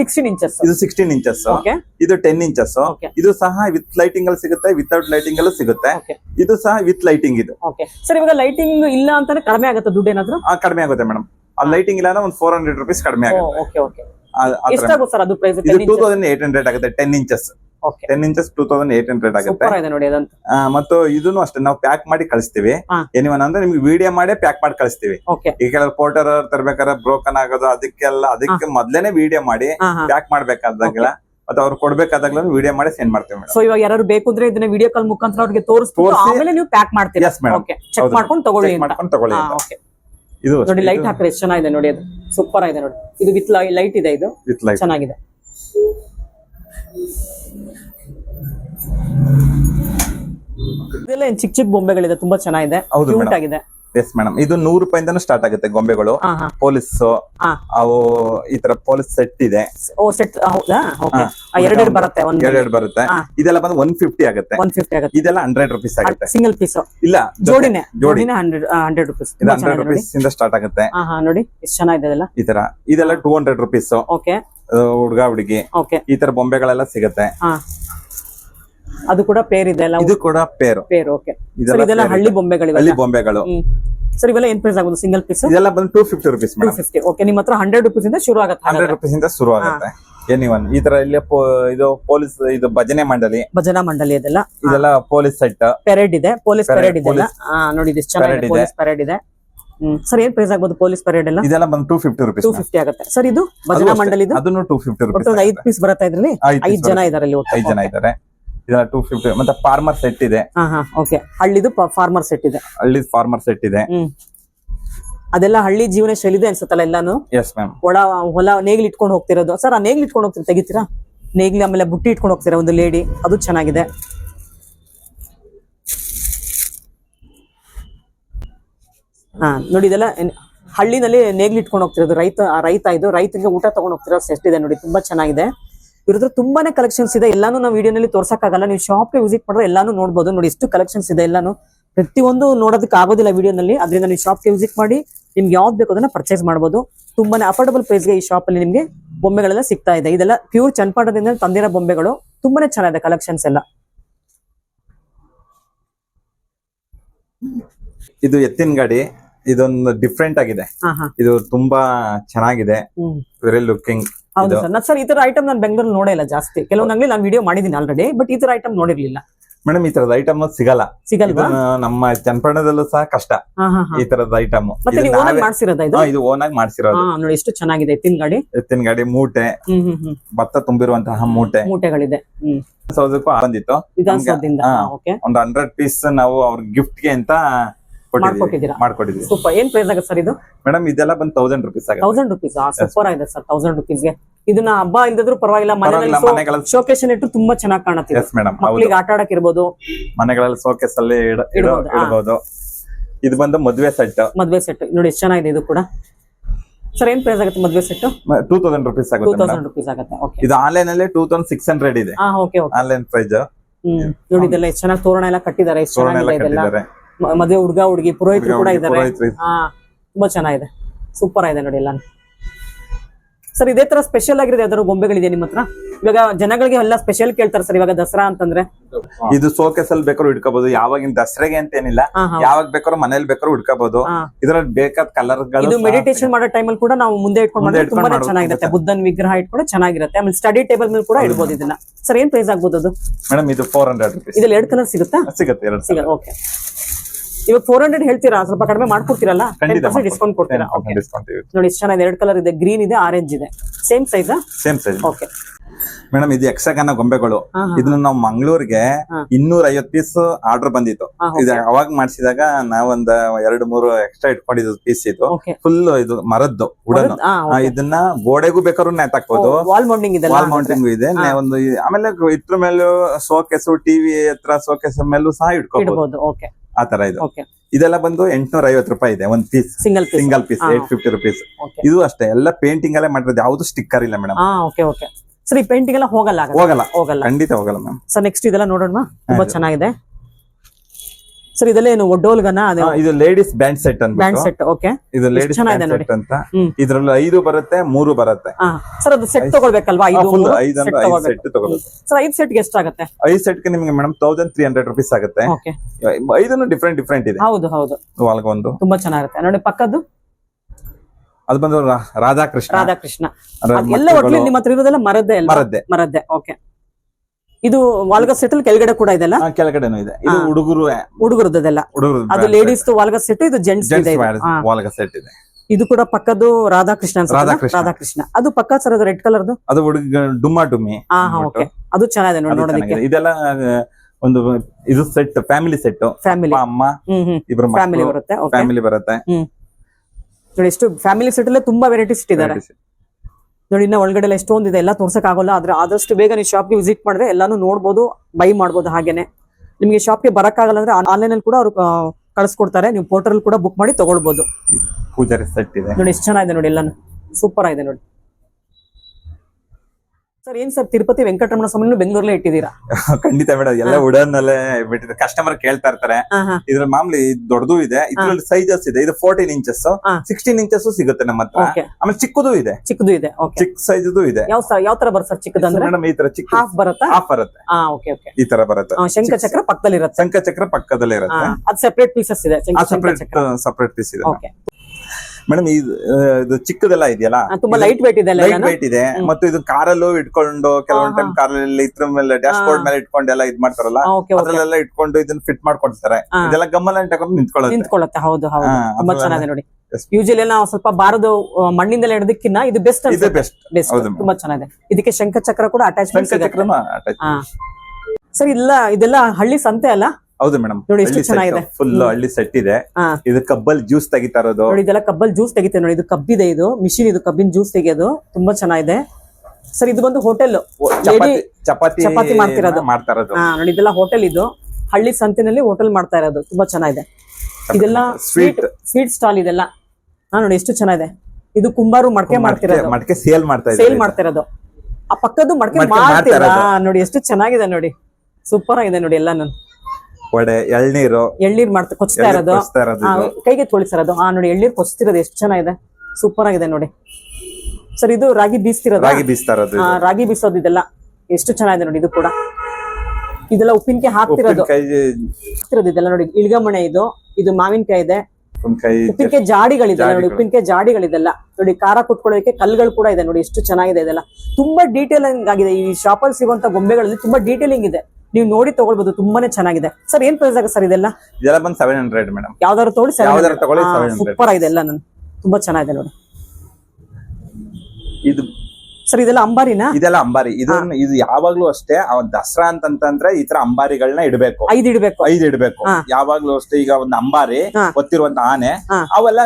ಸಿಕ್ಸ್ಟೀನ್ ಇಂಚಸ್ ಇದು ಸಿಕ್ಸ್ಟೀನ್ ಇಂಚಸ್ ಇದು ಟೆನ್ ಇಂಚಸ್. ಇದು ಸಹ ವಿತ್ ಲೈಟಿಂಗ್ ಅಲ್ಲಿ ಸಿಗುತ್ತೆ ವಿತೌಟ್ ಲೈಟಿಂಗ್ ಅಲ್ಲಿ ಸಿಗುತ್ತೆ. ಇದು ಸಹ ವಿತ್ ಲೈಟಿಂಗ್ ಇದು. ಸರ್ ಇವಾಗ ಲೈಟಿಂಗ್ ಇಲ್ಲ ಅಂತಾನೆ ಕಡಿಮೆ ಆಗುತ್ತೆ ದುಡ್ಡು ಏನಾದ್ರು? ಕಡಿಮೆ ಆಗುತ್ತೆ ಮೇಡಮ್ ಆ ಲೈಟಿಂಗ್ ಇಲ್ಲ ಅಂದ್ರೆ ಒಂದು ಫೋರ್ ಹಂಡ್ರೆಡ್ ರುಪೀಸ್ ಕಡಿಮೆ ಆಗುತ್ತೆ. ಓಕೆ ಓಕೆ ಆ- ಆ ಸರ್ ಅದು ಪ್ರೈಸ್ ಇದು ಟೂ ತೌಸಂಡ್ ಏಟ್ ಹಂಡ್ರೆಡ್ ಆಗುತ್ತೆ ten inches ten inches two thousand eight hundred ಆಗುತ್ತೆ. ನೋಡಿ ಅದಂತ. ಮತ್ತು ಇದನ್ನು ಅಷ್ಟೇ ನಾವು ಪ್ಯಾಕ್ ಮಾಡಿ ಕಳಿಸ್ತೀವಿ. ಏನಿವ ಏನಿವನ್ ಅಂದ್ರೆ ನಿಮ್ಗೆ ವಿಡಿಯೋ ಮಾಡಿ ಪ್ಯಾಕ್ ಮಾಡಿ ಕಳಿಸ್ತೀವಿ. ಈಗ ಕೆಲವು ಪೋರ್ಟರ್ ತರ್ಬೇಕಾದ್ರೆ ಬ್ರೋಕನ್ ಆಗೋದು ಅದಕ್ಕೆಲ್ಲ ಅದಕ್ಕೆ ಮೊದ್ಲೇನೆ ವಿಡಿಯೋ ಮಾಡಿ ಪ್ಯಾಕ್ ಮಾಡ್ಬೇಕಾದಾಗಲ್ಲ ಮತ್ತೆ ಅವ್ರು ಕೊಡ್ಬೇಕಾದಾಗ್ಲೂ ವಿಡಿಯೋ ಮಾಡಿ ಸೆಂಡ್ ಮಾಡ್ತೀವಿ ಸೊ ಇವಾಗ ಯಾರು ಬೇಕು ಅಂದ್ರೆ ಇದನ್ನ ವಿಡಿಯೋ ಕಾಲ್ ಮುಖಾಂತರ ಅವ್ರಿಗೆ ತೋರಿಸ್ತೀವಿ ಆಮೇಲೆ ನೀವು ಪ್ಯಾಕ್ ಮಾಡ್ತೀರಾ? ಓಕೆ ಚೆಕ್ ಮಾಡ್ಕೊಂಡು ತಗೊಳ್ಳಿ ಮಾಡ್ಕೊಂಡು ತಗೊಳ್ಳಿ ಓಕೆ ಇದು ನೋಡಿ ಲೈಟ್ ಹಾಕ್ರಿ ಎಷ್ಟು ಚೆನ್ನಾಗಿದೆ ನೋಡಿ ಅದು. ಸೂಪರ್ ಆಗಿದೆ ನೋಡಿ. ಇದು ವಿತ್ ಲೈಟ್ ಇದೆ ಇದು. ಚೆನ್ನಾಗಿದೆ. ಇದೆಲ್ಲ ಚಿಕ್ಕ ಚಿಕ್ಕ ಬೊಂಬೆಗಳಿದೆ ತುಂಬಾ ಚೆನ್ನಾಗಿದೆ. ಹೌದು. ಆಗಿದೆ. Yes madam. ಇದು ನೂರು ರೂಪಾಯಿಂದನೂ ಸ್ಟಾರ್ಟ್ ಆಗುತ್ತೆ ಗೊಂಬೆಗಳು. ಹಾ ಹಾ. ಪೊಲೀಸ್ ಹಾ. ಅವು ಈ ತರ ಪೊಲೀಸ್ ಸೆಟ್ ಇದೆ. ಓ ಸೆಟ್ ಹೌದಾ? ಓಕೆ. ಎರಡೆರಡು ಬರುತ್ತೆ ಒಂದು ಎರಡೆರಡು ಬರುತ್ತೆ. ಹಾ. ಇದೆಲ್ಲ ಬಂದು ಒನ್ ಫಿಫ್ಟಿ ಆಗುತ್ತೆ. ಒನ್ ಫಿಫ್ಟಿ ಆಗುತ್ತೆ. ಇದೆಲ್ಲ ಹಂಡ್ರೆಡ್ ರುಪೀಸ್ ಆಗುತ್ತೆ. ಸಿಂಗಲ್ ಪೀಸ್ ಇಲ್ಲ ಜೋಡಿನೇ. ಜೋಡಿ. ಜೋಡಿನೇ ಹಂಡ್ರೆಡ್ ಹಂಡ್ರೆಡ್ ರುಪೀಸ್ ಇದು ಹಂಡ್ರೆಡ್ ರುಪೀಸ್ ಇಂದ ಸ್ಟಾರ್ಟ್ ಆಗುತ್ತೆ. ಹಾ ಹಾ ನೋಡಿ. ಎಷ್ಟು ಚೆನ್ನಾಗಿದೆ ಅದೆಲ್ಲ ಈ ತರ. ಇದೆಲ್ಲ ಟೂ ಹಂಡ್ರೆಡ್ ರುಪೀಸ್ ಓಕೆ. ಹುಡುಗ ಹುಡುಗಿ. ಓಕೆ ಈ ತರ ಬೊಂಬೆಗಳೆಲ್ಲ ಸಿಗುತ್ತೆ. ಹಾ. ಅದು ಕೂಡ ಪೇರ್ ಇದೆ ಎಲ್ಲ ಇದು ಕೂಡ ಪೇರು. ಪೇರ್ ಓಕೆ ಇದೆಲ್ಲ ಹಳ್ಳಿ ಬೊಂಬೆಗಳಿವೆ ಅಲ್ಲಿ ಬೊಂಬೆಗಳು. ಸರ್ ಇವೆಲ್ಲ ಏನ್ ಪ್ರೈಸ್ ಆಗೋದು? ಸಿಂಗಲ್ ಪೀಸ್ ಇದೆಲ್ಲ ಬಂದು two fifty rupees two fifty okay ನಿಮ್ಮ ಹತ್ರ ಹಂಡ್ರೆಡ್ ರುಪೀಸ್ ಇಂದ ಶುರು ಆಗುತ್ತೆ ಹಂಡ್ರೆಡ್ ರುಪೀಸ್ ಇಂದ ಶುರು ಆಗುತ್ತೆ. ಎನಿ ಒನ್ ಈ ತರ ಇಲ್ಲಿ ಇದು ಪೊಲೀಸ್ ಇದು ಭಜನೆ ಮಂಡಳಿ. ಭಜನಾ ಮಂಡಳಿ ಇದೆಲ್ಲ? ಇದೆಲ್ಲ ಪೊಲೀಸ್ ಸೆಟ್. ಪೆರೇಡ್ ಇದೆ. ಪೊಲೀಸ್ ಪೆರೇಡ್ ನೋಡಿ ಇದು ಇದೆ. ಪೊಲೀಸ್ ಪೆರೇಡ್ ಇದೆ. ಸರ್ ಏನ್ ಪ್ರೈಸ್ ಆಗ್ಬೋದು ಪೊಲೀಸ್ ಪರೇಡ್ ಎಲ್ಲ? ಇದೆಲ್ಲ ಬಂದು two fifty rupees two fifty ಆಗುತ್ತೆ. ಸರ್ ಇದು ಭಜನಾ ಮಂಡಳಿದು ಅದನ್ನು ಟೂ ಫಿಫ್ಟಿ ರುಪೀಸ್ ಒಂದು ಐದ್ ಪೀಸ್ ಬರುತ್ತಾ ಇದ್ರಲ್ಲಿ? ಐದು ಜನ ಇದಾರೆ ಐದು ಜನ ಇದ್ದಾರೆ ಇದೆಲ್ಲ ಟೂ ಫಿಫ್ಟಿ ಮತ್ತೆ ಫಾರ್ಮರ್ ಸೆಟ್ ಇದೆ. ಓಕೆ ಹಳ್ಳಿದು ಫಾರ್ಮರ್ ಸೆಟ್ ಇದೆ. ಹಳ್ಳಿ ಫಾರ್ಮರ್ ಸೆಟ್ ಇದೆ. ಅದೆಲ್ಲ ಹಳ್ಳಿ ಜೀವನ ಶೈಲಿ ಇದೆ ಅನ್ಸುತ್ತಲ್ಲ ಎಲ್ಲಾನು? ಎಸ್ ಮ್ಯಾಮ್ ಒಳ ಹೊಲ ನೇಗಿಲು ಇಟ್ಕೊಂಡು ಹೋಗ್ತಿರೋದು. ಸರ್ ಆ ನೇಗಿಲು ಇಟ್ಕೊಂಡು ಹೋಗ್ತೀರಾ ತೆಗಿತೀರಾ? ನೇಗಿಲು ಆಮೇಲೆ ಬುಟ್ಟಿ ಇಟ್ಕೊಂಡು ಹೋಗ್ತೀರಾ ಒಂದು ಲೇಡಿ ಅದು ಚೆನ್ನಾಗಿದೆ. ಹಾ, ನೋಡಿ ಇದೆಲ್ಲ ಹಳ್ಳಿನಲ್ಲಿ ನೇಗ್ಲಿ ಇಟ್ಕೊಂಡು ಹೋಗ್ತಿರೋದು ರೈತ ರೈತ ಇದು, ರೈತರಿಗೆ ಊಟ ತಗೊಂಡು ಹೋಗ್ತಿರೋ ಸೆಸ್ಟ್ ಇದೆ ನೋಡಿ, ತುಂಬಾ ಚೆನ್ನಾಗಿದೆ. ಇರೋದ್ರ ತುಂಬಾನೇ ಕಲೆಕ್ಷನ್ಸ್ ಇದೆ, ಎಲ್ಲಾನು ನಾವು ವಿಡಿಯೋನಲ್ಲಿ ತೋರ್ಸಕ್ಕಾಗಲ್ಲ, ನೀವು ಶಾಪ್ಗೆ ವಿಸಿಟ್ ಮಾಡಿದ್ರೆ ಎಲ್ಲಾನು ನೋಡ್ಬೋದು. ನೋಡಿ ಎಷ್ಟು ಕಲೆಕ್ಷನ್ಸ್ ಇದೆ ಎಲ್ಲಾನು. ಪ್ರತಿಯೊಂದು ನೋಡೋದಕ್ಕೆ ಆಗೋದಿಲ್ಲ ವಿಡಿಯೋನಲ್ಲಿ ಅದರಿಂದ ನೀವು ಶಾಪ್ಗೆ ವಿಸಿಟ್ ಮಾಡಿ, ನಿಮ್ಗೆ ಯಾವ್ದು ಬೇಕು ಅದನ್ನ ಪರ್ಚೇಸ್ ಮಾಡಬಹುದು ತುಂಬಾನೇ ಅಫೋರ್ಡಬಲ್ ಪ್ರೈಸ್ಗೆ ಈ ಶಾಪ್ ಅಲ್ಲಿ ನಿಮಗೆ ಬೊಂಬೆಗಳೆಲ್ಲ ಸಿಗ್ತಾ ಇದೆ. ಇದೆಲ್ಲ ಪ್ಯೂರ್ ಚನ್ಪಾಟದಿಂದ ತಂದಿರೋ ಬೊಂಬೆಗಳು. ತುಂಬಾನೇ ಚೆನ್ನಾಗಿದೆ ಕಲೆಕ್ಷನ್ಸ್ ಎಲ್ಲ. ಇದು ಎತ್ತಿನ ಗಾಡಿ ಇದೊಂದು ಡಿಫ್ರೆಂಟ್ ಆಗಿದೆ. ಇದು ತುಂಬಾ ಚೆನ್ನಾಗಿದೆ. ವೆರಿ ಲುಕಿಂಗ್ ಹೌದು ಸರ್. ಈ ತರ ಐಟಮ್ ನಾನು ಬೆಂಗಳೂರಲ್ಲಿ ನೋಡೇ ಇಲ್ಲ ಜಾಸ್ತಿ. ಕೆಲವೊಂದು ಅಂಗಡಿ ನಾನು ವಿಡಿಯೋ ಮಾಡಿದ್ದೀನಿ ಆಲ್ರೆಡಿ ಬಟ್ ಈ ತರ ಐಟಮ್ ನೋಡಿರ್ಲಿಲ್ಲ. ಮೇಡಮ್ ಈ ತರದ ಐಟಮ್ ಸಿಗಲ್ಲ. ಸಿಗಲ್ಲ ನಮ್ಮ ಚಂಪಣದಲ್ಲೂ ಸಹ ಕಷ್ಟ. ಈ ತರದ ಐಟಮ್ ಇದು ಇದು? ಓನ್ ಆಗಿ ಮಾಡ್ಸಿರೋದು. ನೋಡಿ ಎಷ್ಟು ಚೆನ್ನಾಗಿದೆ. ಎತ್ತಿನ ಗಾಡಿ ಎತ್ತಿನ ಗಾಡಿ ಮೂಟೆ ಭತ್ತ ತುಂಬಿರುವಂತಹ ಮೂಟೆ. ಮೂಟೆಗಳಿದೆ. ಬಂದಿತ್ತು. ಒಂದು ಹಂಡ್ರೆಡ್ ಪೀಸ್ ನಾವು ಅವ್ರ ಗಿಫ್ಟ್ಗೆ ಅಂತ ಮಾಡ್ಕೊಟ್ಟಿದ್ದೀರಾ? ಮಾಡ್ಕೊಟ್ಟಿದ್ವಿ ಸೂಪರ್ ಏನ್ ಪ್ರೈಸ್ ಆಗುತ್ತೆ ಸರ್ ಇದು? ಮೇಡಮ್ ಇದೆಲ್ಲ ಬಂದು ತೌಸಂಡ್ ರುಪೀಸ್ ಆಗುತ್ತೆ. ತೌಸಂಡ್ ರುಪೀಸ್ ಸೂಪರ್ ಆಗಿದೆ ಸರ್ ತೌಸಂಡ್ ರುಪೀಸ್ಗೆ ಇದನ್ನ ಹಬ್ಬ ಇಲ್ದಿದ್ರು ಪರವಾಗಿಲ್ಲ ಮನೆಗಳಲ್ಲಿ- ಶೋಕೇಶನ್ ಇಟ್ಟು ತುಂಬಾ ಚೆನ್ನಾಗಿ ಕಾಣುತ್ತೆ ಮೇಡಮ್ ಮಕ್ಕಳಿಗೆ ಆಟ ಆಡಕ್ ಇರ್ಬೋದು. ಮನೆಗಳಲ್ಲಿ ಶೋಕೇಸ್ ಅಲ್ಲಿ ಇಡ- ಇಡೋ- ಇಡ್ಬೋದು, ಹಾ. ಇಡ್ಬೋದು. ಇದು ಬಂದು ಮದ್ವೆ ಸೆಟ್ ಮದ್ವೆ ಸೆಟ್ ನೋಡಿ ಎಷ್ಟು ಚೆನ್ನಾಗಿದೆ ಇದು ಕೂಡ. ಸರ್ ಏನ್ ಪ್ರೈಸ್ ಆಗುತ್ತೆ ಮದ್ವೆ ಸೆಟ್ ಟೂ ತೌಸಂಡ್ ರುಪೀಸ್ ಆಗುತ್ತೆ ಟೂ ತೌಸಂಡ್ ರುಪೀಸ್ ಆಗುತ್ತೆ ಇದು ಆನ್ಲೈನ್ ಅಲ್ಲಿ ಟೂ ತೌಸಂಡ್ ಸಿಕ್ಸ್ ಹಂಡ್ರೆಡ್ ಇದೆ ಆನ್ಲೈನ್ ಪ್ರೈಸ್ ಹ್ಮ್. ನೋಡಿ ಇದೆಲ್ಲ ಎಷ್ಟು ಚೆನ್ನಾಗಿ ತೋರಣ ಎಲ್ಲ ಕಟ್ಟಿದ್ದಾರೆ ಎಷ್ಟು ಚೆನ್ನಾಗಿದೆ ಮದುವೆ ಹುಡುಗ ಹುಡುಗಿ ಪುರೋಹಿತರು ಕೂಡ ಇದ್ದಾರೆ ಹಾ ತುಂಬಾ ಚೆನ್ನಾಗಿದೆ. ಸೂಪರ್ ಆಗಿದೆ ನೋಡಿ ಎಲ್ಲ ಸರ್ ಇದೇ ತರ ಸ್ಪೆಷಲ್ ಆಗಿರೋದು ಯಾವ್ದಾದ್ರು ಗೊಂಬೆಗಳಿದೆ ನಿಮ್ಮ ಹತ್ರ? ಇವಾಗ ಜನಗಳಿಗೆ ಎಲ್ಲ ಸ್ಪೆಷಲ್ ಕೇಳ್ತಾರೆ ಸರ್ ಇವಾಗ ದಸರಾ ಅಂತಂದ್ರೆ. ಇದು ಸೋಕೆಸ್ ಅಲ್ಲಿ ಬೇಕಾದ್ರೂ ಹಿಡ್ಕೋಬಹುದು ಯಾವಾಗಿನ ದಸರೆಗೆ ಅಂತ ಏನಿಲ್ಲ ಯಾವಾಗ ಬೇಕಾದ್ರೂ ಮನೇಲಿ ಬೇಕಾದ್ರೂ ಹುಡ್ಕೋಬಹುದು. ಇದ್ರಲ್ಲಿ ಬೇಕಾದ ಕಲರ್ ಇದು ಮೆಡಿಟೇಷನ್ ಮಾಡೋ ಟೈಮ್ ಅಲ್ಲಿ ಕೂಡ ನಾವು ಮುಂದೆ ಇಟ್ಕೊಂಡು ತುಂಬಾ ಚೆನ್ನಾಗಿರುತ್ತೆ. ಬುದ್ಧನ್ ವಿಗ್ರಹ ಇಟ್ಕೊಂಡು ಚೆನ್ನಾಗಿರುತ್ತೆ. ಆಮೇಲೆ ಸ್ಟಡಿ ಟೇಬಲ್ ಮೇಲೆ ಕೂಡ ಇಡ್ಬೋದು ಇದನ್ನ. ಸರ್ ಏನ್ ಪ್ರೈಸ್ ಆಗ್ಬೋದು ಅದು? ಮೇಡಮ್ ಇದು ಫೋರ್ ಹಂಡ್ರೆಡ್ ರುಪೀಸ್ ಇದ್ರಲ್ಲಿ ಎರಡು ಕಲರ್ ಸಿಗುತ್ತಾ? ಸಿಗುತ್ತೆ ಎರಡು ಸಿಗ ಓಕೆ ಇವಾಗ ಫೋರ್ ಹಂಡ್ರೆಡ್ ಹೇಳ್ತೀರಾ? ಸ್ವಲ್ಪ ಕಡಿಮೆ ಮಾಡ್ಕೊಡ್ತೀರಲ್ಲ? ಡಿಸ್ಕೌಂಟ್ ಕೊಡ್ತೀರಾ? ಡಿಸ್ಕೌಂಟ್ ನೋಡಿ ಇಷ್ಟ ಚೆನ್ನಾಗಿದೆ ಎರಡು ಕಲರ್ ಇದೆ. ಗ್ರೀನ್ ಇದೆ ಆರೆಂಜ್ ಇದೆ. Same size same size okay madam ಇದು ಯಕ್ಷಗಾನ ಗೊಂಬೆಗಳು. ಇದನ್ನ ನಾವು ಮಂಗಳೂರಿಗೆ. ಇನ್ನೂರ ಐವತ್ ಪೀಸ್ ಆರ್ಡರ್ ಬಂದಿತ್ತು. ಇದು ಅವಾಗ ಮಾಡಿಸಿದಾಗ ನಾವೊಂದ್ ಎರಡು ಮೂರು ಎಕ್ಸ್ಟ್ರಾ ಇಟ್ಕೊಂಡಿದ್ದು ಪೀಸ್ ಇದು ಫುಲ್ ಇದು ಮರದ್ದು ಉಡನ್ ಇದನ್ನ ಗೋಡೆಗೂ ಬೇಕಾದ್ರೂ ನೇತಾಕ್ಬೋದು ವಾಲ್ ಮೌಂಟಿಂಗ್ ಇದೆ ವಾಲ್ ಮೌಂಟಿಂಗ್ ಇದೆ. ಒಂದು ಆಮೇಲೆ ಇಟ್ರ ಮೇಲೂ ಸೋಕೆಸು ಟಿವಿ ಹತ್ರ ಸೋಕೆಸ್ ಮೇಲೂ ಸಹ ಇಟ್ಕೋಬಹುದು ಆ ತರ ಇದು. ಇದೆಲ್ಲ ಬಂದು ಎಂಟ್ನೂರ ಐವತ್ತು ರೂಪಾಯಿ ಇದೆ ಒಂದ್ piece single piece single piece. Eight fifty rupees ಇದು ಅಷ್ಟೇ ಎಲ್ಲ ಪೇಂಟಿಂಗ್ ಅಲ್ಲೇ ಮಾಡಿರೋದು ಯಾವ್ದು ಸ್ಟಿಕ್ಕರ್ ಇಲ್ಲ ಮೇಡಮ್ ಸರಿ ಓಕೆ ಓಕೆ ಸರ್ ಪೇಂಟಿಂಗ್ ಎಲ್ಲ ಹೋಗಲ್ಲ? ಹೋಗಲ್ಲ. ಹೋಗಲ್ಲ. ಖಂಡಿತ ಹೋಗಲ್ಲ ಮ್ಯಾಮ್ ಸರ್ ನೆಕ್ಸ್ಟ್ ಇದೆಲ್ಲ ನೋಡೋಣ ತುಂಬಾ ಚೆನ್ನಾಗಿದೆ. ಸರ್ ಇದೆಲ್ಲ ಏನು ಒಡ್ಡೋಲ್ಗನ? ಅದೇ ಇದು ಲೇಡೀಸ್ ಬ್ಯಾಂಡ್ ಸೆಟ್ ಅಂತ ಬ್ಯಾಂಡ್ ಸೆಟ್ ಓಕೆ ಇದು ಲೇಡೀಸ್ ಬ್ಯಾಂಡ್ ಸೆಟ್ ಅಂತ. ಇದರಲ್ಲಿ ಐದು ಬರುತ್ತೆ ಮೂರು ಬರುತ್ತೆ. ಸರ್ ಅದು ಸೆಟ್ ತಗೊಳ್ಬೇಕಲ್ವಾ? ಐದು ಫುಲ್ ಐದು ಅಂದ್ರೆ ಐದು ಸೆಟ್ ತಗೊಳ್ಬೇಕು. ಸರ್ ಐದು ಸೆಟ್ಗೆ ಎಷ್ಟಾಗುತ್ತೆ? ಐದು ಸೆಟ್ಗೆ ನಿಮಗೆ madam thousand three hundred rupees ಆಗುತ್ತೆ. ಓಕೆ ಐದನ್ನು ಡಿಫ್ರೆಂಟ್ ಡಿಫ್ರೆಂಟ್ ಇದೆ. ಹೌದು ಹೌದು. ಒಂದು. ತುಂಬಾ ಚೆನ್ನಾಗಿರುತ್ತೆ ನೋಡಿ ಪಕ್ಕದ್ದು? ಅದು ಬಂದು ರಾಧಾಕೃಷ್ಣ. ರಾಧಾಕೃಷ್ಣ. ಎಲ್ಲ ಒಟ್ಟಿಗೆ ನಿಮ್ಮ ಹತ್ರ ಇರೋದೆಲ್ಲ ಮರದ್ದೇ ಮರದ್ದೆ. ಮರದ್ದೇ ಓಕೆ ಇದು ವಾಲ್ಗ ಸೆಟ್ ಕೆಳಗಡೆ ಕೂಡ ಇದೆಲ್ಲ? ಕೆಳಗಡೆನೂ ಇದೆ. ಇದು. ಹುಡುಗರು ಹುಡುಗರದೆಲ್ಲ ಅದು ಲೇಡೀಸ್ ವಾಲ್ಗ ಸೆಟ್ ಇದು ಜೆಂಟ್ಸ್ ಇದೆ ಇದು. ವಾಲ್ಗ ಸೆಟ್ ಇದೆ. ಇದು ಕೂಡ ಪಕ್ಕದ್ದು ರಾಧಾಕೃಷ್ಣ? ರಾಧಾಕೃಷ್ಣ. ಅದು ಪಕ್ಕ ಸರ್ ಅದು ರೆಡ್ ಕಲರ್ ಅದು ಹುಡುಗ ಡುಮ್ಮಾ ಓಕೆ ಅದು ಚೆನ್ನಾಗಿದೆ ನೋಡಿ ನೋಡೋದಕ್ಕೆ. ಇದೆಲ್ಲ ಒಂದು ಇದು ಸೆಟ್ ಫ್ಯಾಮಿಲಿ ಸೆಟ್ ಫ್ಯಾಮಿಲಿ ಅಮ್ಮ ಇಬ್ರು ಫ್ಯಾಮಿಲಿ ಬರುತ್ತೆ ಫ್ಯಾಮಿಲಿ ಬರುತ್ತೆ. ನೋಡಿ ಎಷ್ಟು ಫ್ಯಾಮಿಲಿ ಸೆಟ್ ಅಲ್ಲೇ ತುಂಬಾ ವೆರೈಟೀಸ್ ಇಟ್ಟಿದ್ದಾರೆ. ನೋಡಿ ಇನ್ನ ಒಳಗಡೆ ಎಲ್ಲ ಎಷ್ಟೊಂದಿದೆ ಎಲ್ಲ ತೋರ್ಸಕ್ಕಾಗಲ್ಲ. ಆಗೋಲ್ಲ ಆದ್ರೆ ಆದಷ್ಟು ಬೇಗ ನೀವು ಶಾಪ್ಗೆ ವಿಸಿಟ್ ಮಾಡಿದ್ರೆ ಎಲ್ಲಾನು ನೋಡ್ಬೋದು ಬೈ ಮಾಡ್ಬೋದು ಹಾಗೇನೆ. ನಿಮಗೆ ಶಾಪ್ಗೆ ಬರಕ್ಕಾಗಲ್ಲ ಅಂದ್ರೆ ಆನ್ಲೈನ್ ಅಲ್ಲಿ ಕೂಡ ಅವರು ಕಳಿಸ್ಕೊಡ್ತಾರೆ. ನೀವು ಪೋರ್ಟಲ್ ಕೂಡ ಬುಕ್ ಮಾಡಿ ತಗೊಳ್ಬೋದು. ಪೂಜಾರಿ ಸೆಟ್ ಇದೆ. ನೋಡಿ ಎಷ್ಟು ಚೆನ್ನಾಗಿದೆ ನೋಡಿ ಎಲ್ಲಾನು. ಸೂಪರ್ ಆಗಿದೆ ನೋಡಿ. ಸರ್ ಏನ್ ಸರ್ ತಿರುಪತಿ ವೆಂಕಟರಮಣ ಸ್ವಾಮಿ ಬೆಂಗಳೂರಲ್ಲೇ ಇಟ್ಟಿದ್ದೀರಾ? ಖಂಡಿತ ಮೇಡಮ್ ಎಲ್ಲ ಉಡನ್ನಲ್ಲೇ ಬಿಟ್ಟಿದೆ ಕಸ್ಟಮರ್ ಕೇಳ್ತಾ ಇರ್ತಾರೆ. ಇದ್ರ ಮಾಮೂಲಿ ದೊಡ್ಡದು ಇದೆ. ಇದ್ರಲ್ಲಿ ಸೈಜಸ್ ಇದೆ. ಇದು ಫೋರ್ಟೀನ್ ಇಂಚಸ್. ಸಿಕ್ಸ್ಟೀನ್ ಇಂಚಸ್ ಸಿಗುತ್ತೆ ನಮ್ಮ ಹತ್ರ. ಆಮೇಲೆ ಚಿಕ್ಕದು ಇದೆ. ಚಿಕ್ಕದು ಇದೆ. ಚಿಕ್ಕ ಸೈಜ್ ಇದೆ. ಯಾವ ತರ ಬರುತ್ತೆ ಸರ್ ಚಿಕ್ಕದಂದ್ರೆ ಮೇಡಮ್ ಈ ತರ ಚಿಕ್ಕ ಹಾಫ್ ಬರುತ್ತಾ? ಹಾಫ್ ಬರುತ್ತೆ. ಹಾ ಓಕೆ ಓಕೆ ಈ ತರ ಬರುತ್ತೆ. ಶಂಖ ಚಕ್ರ ಪಕ್ಕದಲ್ಲಿ ಇರುತ್ತೆ ಶಂಖ ಚಕ್ರ ಪಕ್ಕದಲ್ಲೇ ಇರುತ್ತೆ ಅದು ಸೆಪರೇಟ್ ಪೀಸಸ್ ಇದೆ ಸೆಪರೇಟ್ ಸಪರೇಟ್ ಪೀಸ್ ಇದೆ ಓಕೆ ಮೇಡಮ್ ಇದು ಚಿಕ್ಕದೆಲ್ಲ ಇದೆಯಲ್ಲ? ತುಂಬಾ ಲೈಟ್ ವೇಟ್ ಇದೆ ಲೈಟ್ ವೈಟ್ ಇದೆ. ಮತ್ತು ಇದು ಕಾರಲ್ಲೂ ಇಟ್ಕೊಂಡು ಕೆಲವೊಂದ್ ಟೈಮ್ ಕಾರಲ್ಲಿ ಇದ್ರ ಮೇಲೆ ಡ್ಯಾಶ್ ಬೋರ್ಡ್ ಮೇಲೆ ಇಟ್ಕೊಂಡು ಎಲ್ಲ ಇದ್ ಮಾಡ್ತಾರಲ್ಲ ಅದ್ರಲ್ಲೆಲ್ಲ ಇಟ್ಕೊಂಡು ಇದನ್ನ ಫಿಟ್ ಮಾಡ್ಕೊಡ್ತಾರೆ. ಇದೆಲ್ಲ ಗಮ್ಮಲ್ ತಗೊಂಡು ನಿಂತ್ಕೊಳ್ಳುತ್ತೆ. ನಿಂತ್ಕೊಳ್ಳುತ್ತೆ. ಹೌದು ಹೌದು. ತುಂಬಾ ಚೆನ್ನಾಗಿದೆ ನೋಡಿ. ಫ್ಯೂಜಲಿ ಯೂಶಲಿ ನಾವು ಸ್ವಲ್ಪ ಬಾರದು ಮಣ್ಣಿಂದಲೇ ಹಿಡಿದಕ್ಕಿನ್ನ ಇದು ಬೆಸ್ಟ್ ಇದು ಬೆಸ್ಟ್ ಬೆಸ್ಟ್ ತುಂಬಾ ಚೆನ್ನಾಗಿದೆ. ಇದಕ್ಕೆ ಶಂಖ ಚಕ್ರ ಕೂಡ ಅಟ್ಯಾಚ್ಮೆಂಟ್ ಸರ್ ಇಲ್ಲ ಇದೆಲ್ಲ ಹಳ್ಳಿ ಸಂತೆ ಅಲ್ಲ? ಹೌದು ಮೇಡಮ್ ನೋಡಿ ಎಷ್ಟು ಚೆನ್ನಾಗಿದೆ. ಫುಲ್ ಹಳ್ಳಿ ಸೆಟ್ ಇದೆ. ಇದು ಕಬ್ಬಲ್ ಜ್ಯೂಸ್ ತೆಗಿತಾ ಇರೋದು. ನೋಡಿ ಇದೆಲ್ಲ ಕಬ್ಬಲ್ ಜ್ಯೂಸ್ ತೆಗಿತೆ ನೋಡಿ. ಇದು ಕಬ್ಬಿದೆ ಇದು. ಮಿಷಿನ್ ಇದು ಕಬ್ಬಿನ ಜ್ಯೂಸ್ ತೆಗೆಯೋದು. ತುಂಬಾ ಚೆನ್ನಾಗಿದೆ. ಸರ್ ಇದು ಬಂದು ಹೋಟೆಲ್ ಚಪಾತಿ ಚಪಾತಿ ಚಪಾತಿ ಮಾಡ್ತಿರೋದು. ಮಾಡ್ತಾ ಇರೋದು. ನೋಡಿ ಇದೆಲ್ಲ ಹೋಟೆಲ್ ಇದು. ಹಳ್ಳಿ ಸಂತಿನಲ್ಲಿ ಹೋಟೆಲ್ ಮಾಡ್ತಾ ಇರೋದು. ತುಂಬಾ ಚೆನ್ನಾಗಿದೆ. ಇದೆಲ್ಲ ಸ್ವೀಟ್. ಸ್ವೀಟ್ ಸ್ಟಾಲ್ ಇದೆಲ್ಲ. ಹಾ ನೋಡಿ ಎಷ್ಟು ಚೆನ್ನಾಗಿದೆ. ಇದು ಕುಂಬಾರು ಮಡಕೆ ಮಾಡ್ತಿರೋದು. ಮಡಕೆ ಸೇಲ್ ಮಾಡ್ತಾ ಸೇಲ್ ಮಾಡ್ತಿರೋದು. ಆ ಪಕ್ಕದ್ದು ಮಡಕೆ ಮಡ್ಕೆ ಮಾಡ್ತಾ ಮಾಡ್ತಿರ ಇರೋದು. ನೋಡಿ ಎಷ್ಟು ಚೆನ್ನಾಗಿದೆ ನೋಡಿ. ಸೂಪರ್ ಆಗಿದೆ ನೋಡಿ ಎಲ್ಲ ನಾನು ವಡೆ ಎಳ್ನೀರು. ಎಳ್ನೀರ್ ಮಾಡ್ತಾ ಕೊಚ್ತಾ ಎಳ್ನೀರ್ ಇರೋದು. ಕೊಚ್ತಾ ಇರೋದು ಹಾ, ಇದು. ಕೈಗೆ ತೊಳಿಸಿರೋದು ಹಾ ನೋಡಿ ಎಳ್ನೀರ್ ಕೊಚ್ತಿರೋದು ಎಷ್ಟು ಚೆನ್ನಾಗಿದೆ. ಸೂಪರ್ ಆಗಿದೆ ನೋಡಿ. ಸರ್ ಇದು ರಾಗಿ ಬೀಸ್ತಿರೋದು? ರಾಗಿ ಬೀಸ್ತಾ ಇರೋದು ಇದು. ರಾಗಿ ಬೀಸೋದು ಇದೆಲ್ಲ. ಎಷ್ಟು ಚೆನ್ನಾಗಿದೆ ನೋಡಿ ಇದು ಕೂಡ. ಇದೆಲ್ಲ ಉಪ್ಪಿನಕಾಯಿ ಹಾಕ್ತಿರೋದು. ಉಪ್ಪಿನಕಾಯಿ ಹಾಕ್ತಿರೋದು ಇದೆಲ್ಲ ನೋಡಿ. ಇಳ್ಗಮಣೆ ಇದು. ಇದು ಮಾವಿನಕಾಯಿ ಇದೆ. ಉಪ್ಪಿನಕಾಯಿ ಉಪ್ಪಿನಕಾಯಿ ಜಾಡಿಗಳಿದೆ ನೋಡಿ. ಉಪ್ಪಿನಕಾಯಿ ಜಾಡಿಗಳಿದೆಲ್ಲ. ನೋಡಿ ಖಾರ ಕುತ್ಕೊಳ್ಳೋಕೆ ಕಲ್ಗಳು ಕೂಡ ಇದೆ ನೋಡಿ. ಎಷ್ಟು ಚೆನ್ನಾಗಿದೆ ಇದೆಲ್ಲ. ತುಂಬಾ ಡೀಟೇಲಿಂಗ್ ಆಗಿದೆ. ಈ ಶಾಪಲ್ಲಿ ಸಿಗುವಂತ ಗೊಂಬೆಗಳಲ್ಲಿ ತುಂಬಾ ಡೀಟೇಲಿಂಗ್ ಇದೆ. ನೀವು ನೋಡಿ ತಗೊಳ್ಬಹುದು ತುಂಬಾನೇ ಚೆನ್ನಾಗಿದೆ. ಸರ್ ಏನ್ ಪ್ರೈಸ್ ಆಗ ಸರ್ ಇದೆಲ್ಲ? ಇದೆಲ್ಲ ಬಂದು ಸೆವೆನ್ ಹಂಡ್ರೆಡ್ ಮೇಡಮ್ ಯಾವ್ದಾದ್ರು ತಗೊಳ್ಳಿ ಯಾವ್ದಾದ್ರು ತಗೊಳ್ಳಿ 700. ಸೂಪರ್ ಆಗಿದೆ ಎಲ್ಲ ನನ್ ತುಂಬಾ ಚೆನ್ನಾಗಿದೆ ನೋಡಿ. ಇದು ಸರ್ ಇದೆಲ್ಲ ಅಂಬಾರಿನಾ? ಇದೆಲ್ಲ ಅಂಬಾರಿ. ಇದನ್ನ ಇದು ಯಾವಾಗ್ಲೂ ಅಷ್ಟೇ ಅವನ್ ದಸರಾ ಅಂತಂತಂದ್ರೆ ಈ ತರ ಅಂಬಾರಿಗಳನ್ನ ಇಡಬೇಕು. ಐದ್ ಇಡಬೇಕು. ಐದು ಇಡಬೇಕು. ಯಾವಾಗ್ಲೂ ಅಷ್ಟೇ ಈಗ ಒಂದು ಅಂಬಾರಿ. ಗೊತ್ತಿರುವಂತ ಆನೆ ಅವೆಲ್ಲ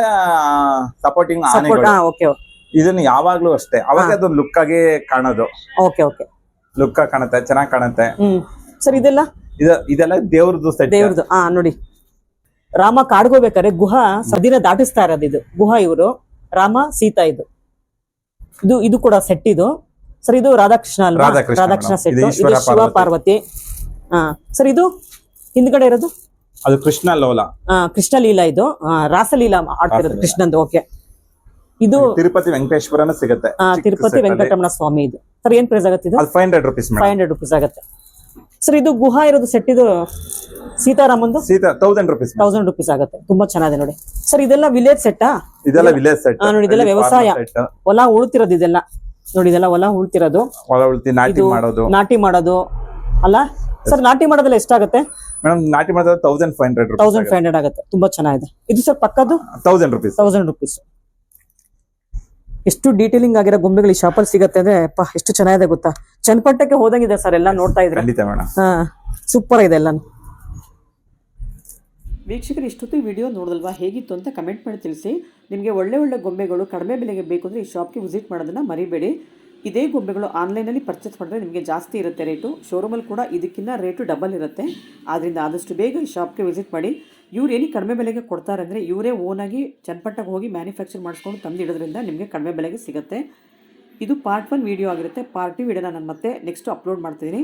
ಸಪೋರ್ಟಿಂಗ್ ಆನೆ ಆನೆಗಳು. ಹಾ ಓಕೆ ಇದನ್ನ ಯಾವಾಗ್ಲೂ ಅಷ್ಟೇ. ಅವಾಗ ಅದೊಂದು ಅದು ಲುಕ್ ಆಗಿ ಕಾಣೋದು. ಓಕೆ ಓಕೆ ಲುಕ್ ಆಗಿ ಕಾಣುತ್ತೆ ಚೆನ್ನಾಗಿ ಕಾಣುತ್ತೆ. ಸರ್ ಇದೆಲ್ಲ? ಇದೆಲ್ಲ ದೇವ್ರದ್ದು ದೇವ್ರದ್ದು. ಹಾ ನೋಡಿ. ರಾಮ ಕಾಡ್ಗೋಬೇಕಾದ್ರೆ ಗುಹ ಸದಿನ ದಾಟಿಸ್ತಾ ಇರೋದು ಇದು. ಗುಹಾ ಇವರು. ರಾಮ ಸೀತಾ ಇದು. ಇದು ಇದು ಕೂಡ ಸೆಟ್ ಇದು. ಸರ್ ಇದು ರಾಧಾಕೃಷ್ಣ ಅಲ್ವಾ? ರಾಧಾಕೃಷ್ಣ. ಸೆಟ್ ಇದು ಶಿವ ಪಾರ್ವತಿ. ಹಾ ಸರ್ ಇದು ಹಿಂದ್ಗಡೆ ಇರೋದು? ಅದು ಕೃಷ್ಣ ಲೋಲ. ಕೃಷ್ಣ ಲೀಲಾ ಇದು. ರಾಸಲೀಲಾ ಆಡ್ತಿರೋದು. ಕೃಷ್ಣಂದು. ಓಕೆ. ಇದು ತಿರುಪತಿ ವೆಂಕಟೇಶ್ವರನ ಸಿಗುತ್ತೆ. ಆ, ತಿರುಪತಿ ವೆಂಕಟರಮಣ ಸ್ವಾಮಿ ಇದು. ಸರ್ ಏನ್ ಪ್ರೈಸ್ ಆಗುತ್ತೆ ಇದು? Five hundred rupees five hundred rupees ಆಗುತ್ತೆ. ಸರ್ ಇದು ಗುಹಾ ಇರೋದು ಸೆಟ್ ಇದು ಸೀತಾರಾಮಂದು? Sita thousand rupees thousand rupees ಆಗುತ್ತೆ. ತುಂಬಾ ಚೆನ್ನಾಗಿದೆ ನೋಡಿ. ಸರ್ ಇದೆಲ್ಲ ವಿಲೇಜ್ ಸೆಟ್ಟಾ ಇದೆಲ್ಲ ವಿಲೇಜ್ ಸೆಟ್ ನೋಡಿ, ಇದೆಲ್ಲ ವ್ಯವಸಾಯ. ಹೊಲ ಉಳ್ತಿರೋದು ಇದೆಲ್ಲ. ನೋಡಿ ಇದೆಲ್ಲ ಹೊಲ ಉಳ್ತಿರೋದು. ಹೊಲ ಉಳ್ತಿ ನಾಟಿ ಮಾಡೋದು. ನಾಟಿ ಮಾಡೋದು. ಅಲ್ಲ? ಸರ್ ನಾಟಿ ಮಾಡೋದೆಲ್ಲ ಎಷ್ಟಾಗುತ್ತೆ? ಮೇಡಮ್ ನಾಟಿ ಮಾಡೋದು thousand five hundred thousand five hundred ಆಗುತ್ತೆ. ತುಂಬಾ ಚೆನ್ನಾಗಿದೆ. ಇದು ಸರ್ ಪಕ್ಕದ್ದು? ತೌಸಂಡ್ ರುಪೀಸ್ ತೌಸಂಡ್ ರುಪೀಸ್ ಎಷ್ಟು ಡೀಟೇಲಿಂಗ್ ಆಗಿರೋ ಗೊಂಬೆಗಳು ಈ ಶಾಪಲ್ಲಿ ಸಿಗತ್ತೆ ಅಂದ್ರೆ ಅಪ್ಪ ಎಷ್ಟು ಚೆನ್ನಾಗಿದೆ ಗೊತ್ತಾ? ಚನ್ನಪಟ್ಟಕ್ಕೆ ಹೋದಂಗಿದೆ ಸರ್ ಎಲ್ಲ ನೋಡ್ತಾ ಇದ್ರೆ. ಖಂಡಿತ ಮೇಡಮ್. ಹಾ ಸೂಪರ್ ಇದೆ ಎಲ್ಲಾನು. ವೀಕ್ಷಕರು ಇಷ್ಟೊತ್ತು ವಿಡಿಯೋ ನೋಡಿದಲ್ವಾ ಹೇಗಿತ್ತು ಅಂತ ಕಮೆಂಟ್ ಮಾಡಿ ತಿಳಿಸಿ. ನಿಮಗೆ ಒಳ್ಳೆ ಒಳ್ಳೆ ಗೊಂಬೆಗಳು ಕಡಿಮೆ ಬೆಲೆಗೆ ಬೇಕು ಅಂದರೆ ಈ ಶಾಪ್ಗೆ ವಿಸಿಟ್ ಮಾಡೋದನ್ನು ಮರಿಬೇಡಿ. ಇದೇ ಗೊಂಬೆಗಳು ಆನ್ಲೈನಲ್ಲಿ ಪರ್ಚೇಸ್ ಮಾಡಿದ್ರೆ ನಿಮಗೆ ಜಾಸ್ತಿ ಇರುತ್ತೆ ರೇಟು ಶೋರೂಮಲ್ಲಿ ಕೂಡ ಇದಕ್ಕಿಂತ ರೇಟು ಡಬಲ್ ಇರುತ್ತೆ. ಆದ್ದರಿಂದ ಆದಷ್ಟು ಬೇಗ ಈ ಶಾಪ್ಗೆ ವಿಸಿಟ್ ಮಾಡಿ. ಇವ್ರು ಏನಕ್ಕೆ ಕಡಿಮೆ ಬೆಲೆಗೆ ಕೊಡ್ತಾರೆ ಅಂದರೆ ಇವರೇ ಓನಾಗಿ ಚನ್ಪಟ್ಟಾಗಿ ಹೋಗಿ ಮ್ಯಾನುಫ್ಯಾಕ್ಚರ್ ಮಾಡಿಸ್ಕೊಂಡು ತಂದಿಡೋದ್ರಿಂದ ನಿಮಗೆ ಕಡಿಮೆ ಬೆಲೆಗೆ ಸಿಗುತ್ತೆ. ಇದು ಪಾರ್ಟ್ ಒನ್ ವಿಡಿಯೋ ಆಗಿರುತ್ತೆ. ಪಾರ್ಟ್ ಟು ವಿಡಿಯೋನ ನಾನು ಮತ್ತೆ ನೆಕ್ಸ್ಟ್ ಅಪ್ಲೋಡ್ ಮಾಡ್ತಿದ್ದೀನಿ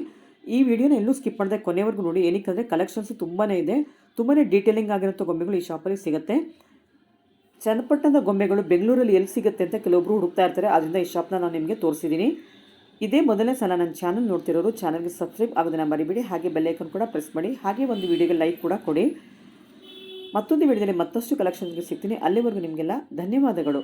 ಈ ವಿಡಿಯೋನ ಎಲ್ಲೂ ಸ್ಕಿಪ್ ಮಾಡಿದೆ ಕೊನೆವರೆಗೂ ನೋಡಿ. ಏನಕ್ಕೆ ಅಂದರೆ ಕಲೆಕ್ಷನ್ಸು ತುಂಬಾ ಇದೆ. ತುಂಬಾ ಡೀಟೇಲಿಂಗ್ ಆಗಿರೋ ಗೊಂಬೆಗಳು ಈ ಶಾಪಲ್ಲಿ ಸಿಗುತ್ತೆ. ಚನ್ನಪಟ್ಟಣದ ಗೊಂಬೆಗಳು ಬೆಂಗಳೂರಲ್ಲಿ ಎಲ್ಲಿ ಸಿಗುತ್ತೆ ಅಂತ ಕೆಲವೊಬ್ರು ಹುಡುಕ್ತಾ ಇರ್ತಾರೆ. ಅದರಿಂದ ಈ ಶಾಪ್ನ ನಾನು ನಿಮಗೆ ತೋರಿಸಿದ್ದೀನಿ ಇದೇ ಮೊದಲನೇ ಸಲ ನನ್ನ ಚಾನಲ್ ನೋಡ್ತಿರೋರು ಚಾನಲ್ಗೆ ಸಬ್ಸ್ಕ್ರೈಬ್ ಆಗೋದನ್ನು ಮರಿಬೇಡಿ. ಹಾಗೆ ಬೆಲ್ಲೈಕನ್ ಕೂಡ ಪ್ರೆಸ್ ಮಾಡಿ. ಹಾಗೆ ಒಂದು ವಿಡಿಯೋಗೆ ಲೈಕ್ ಕೂಡ ಕೊಡಿ. ಮತ್ತೊಂದು ವಿಡಿಯೋದಲ್ಲಿ ಮತ್ತಷ್ಟು ಕಲೆಕ್ಷನ್ಗೆ ಸಿಗ್ತೀನಿ. ಅಲ್ಲಿವರೆಗೂ ನಿಮಗೆಲ್ಲ ಧನ್ಯವಾದಗಳು.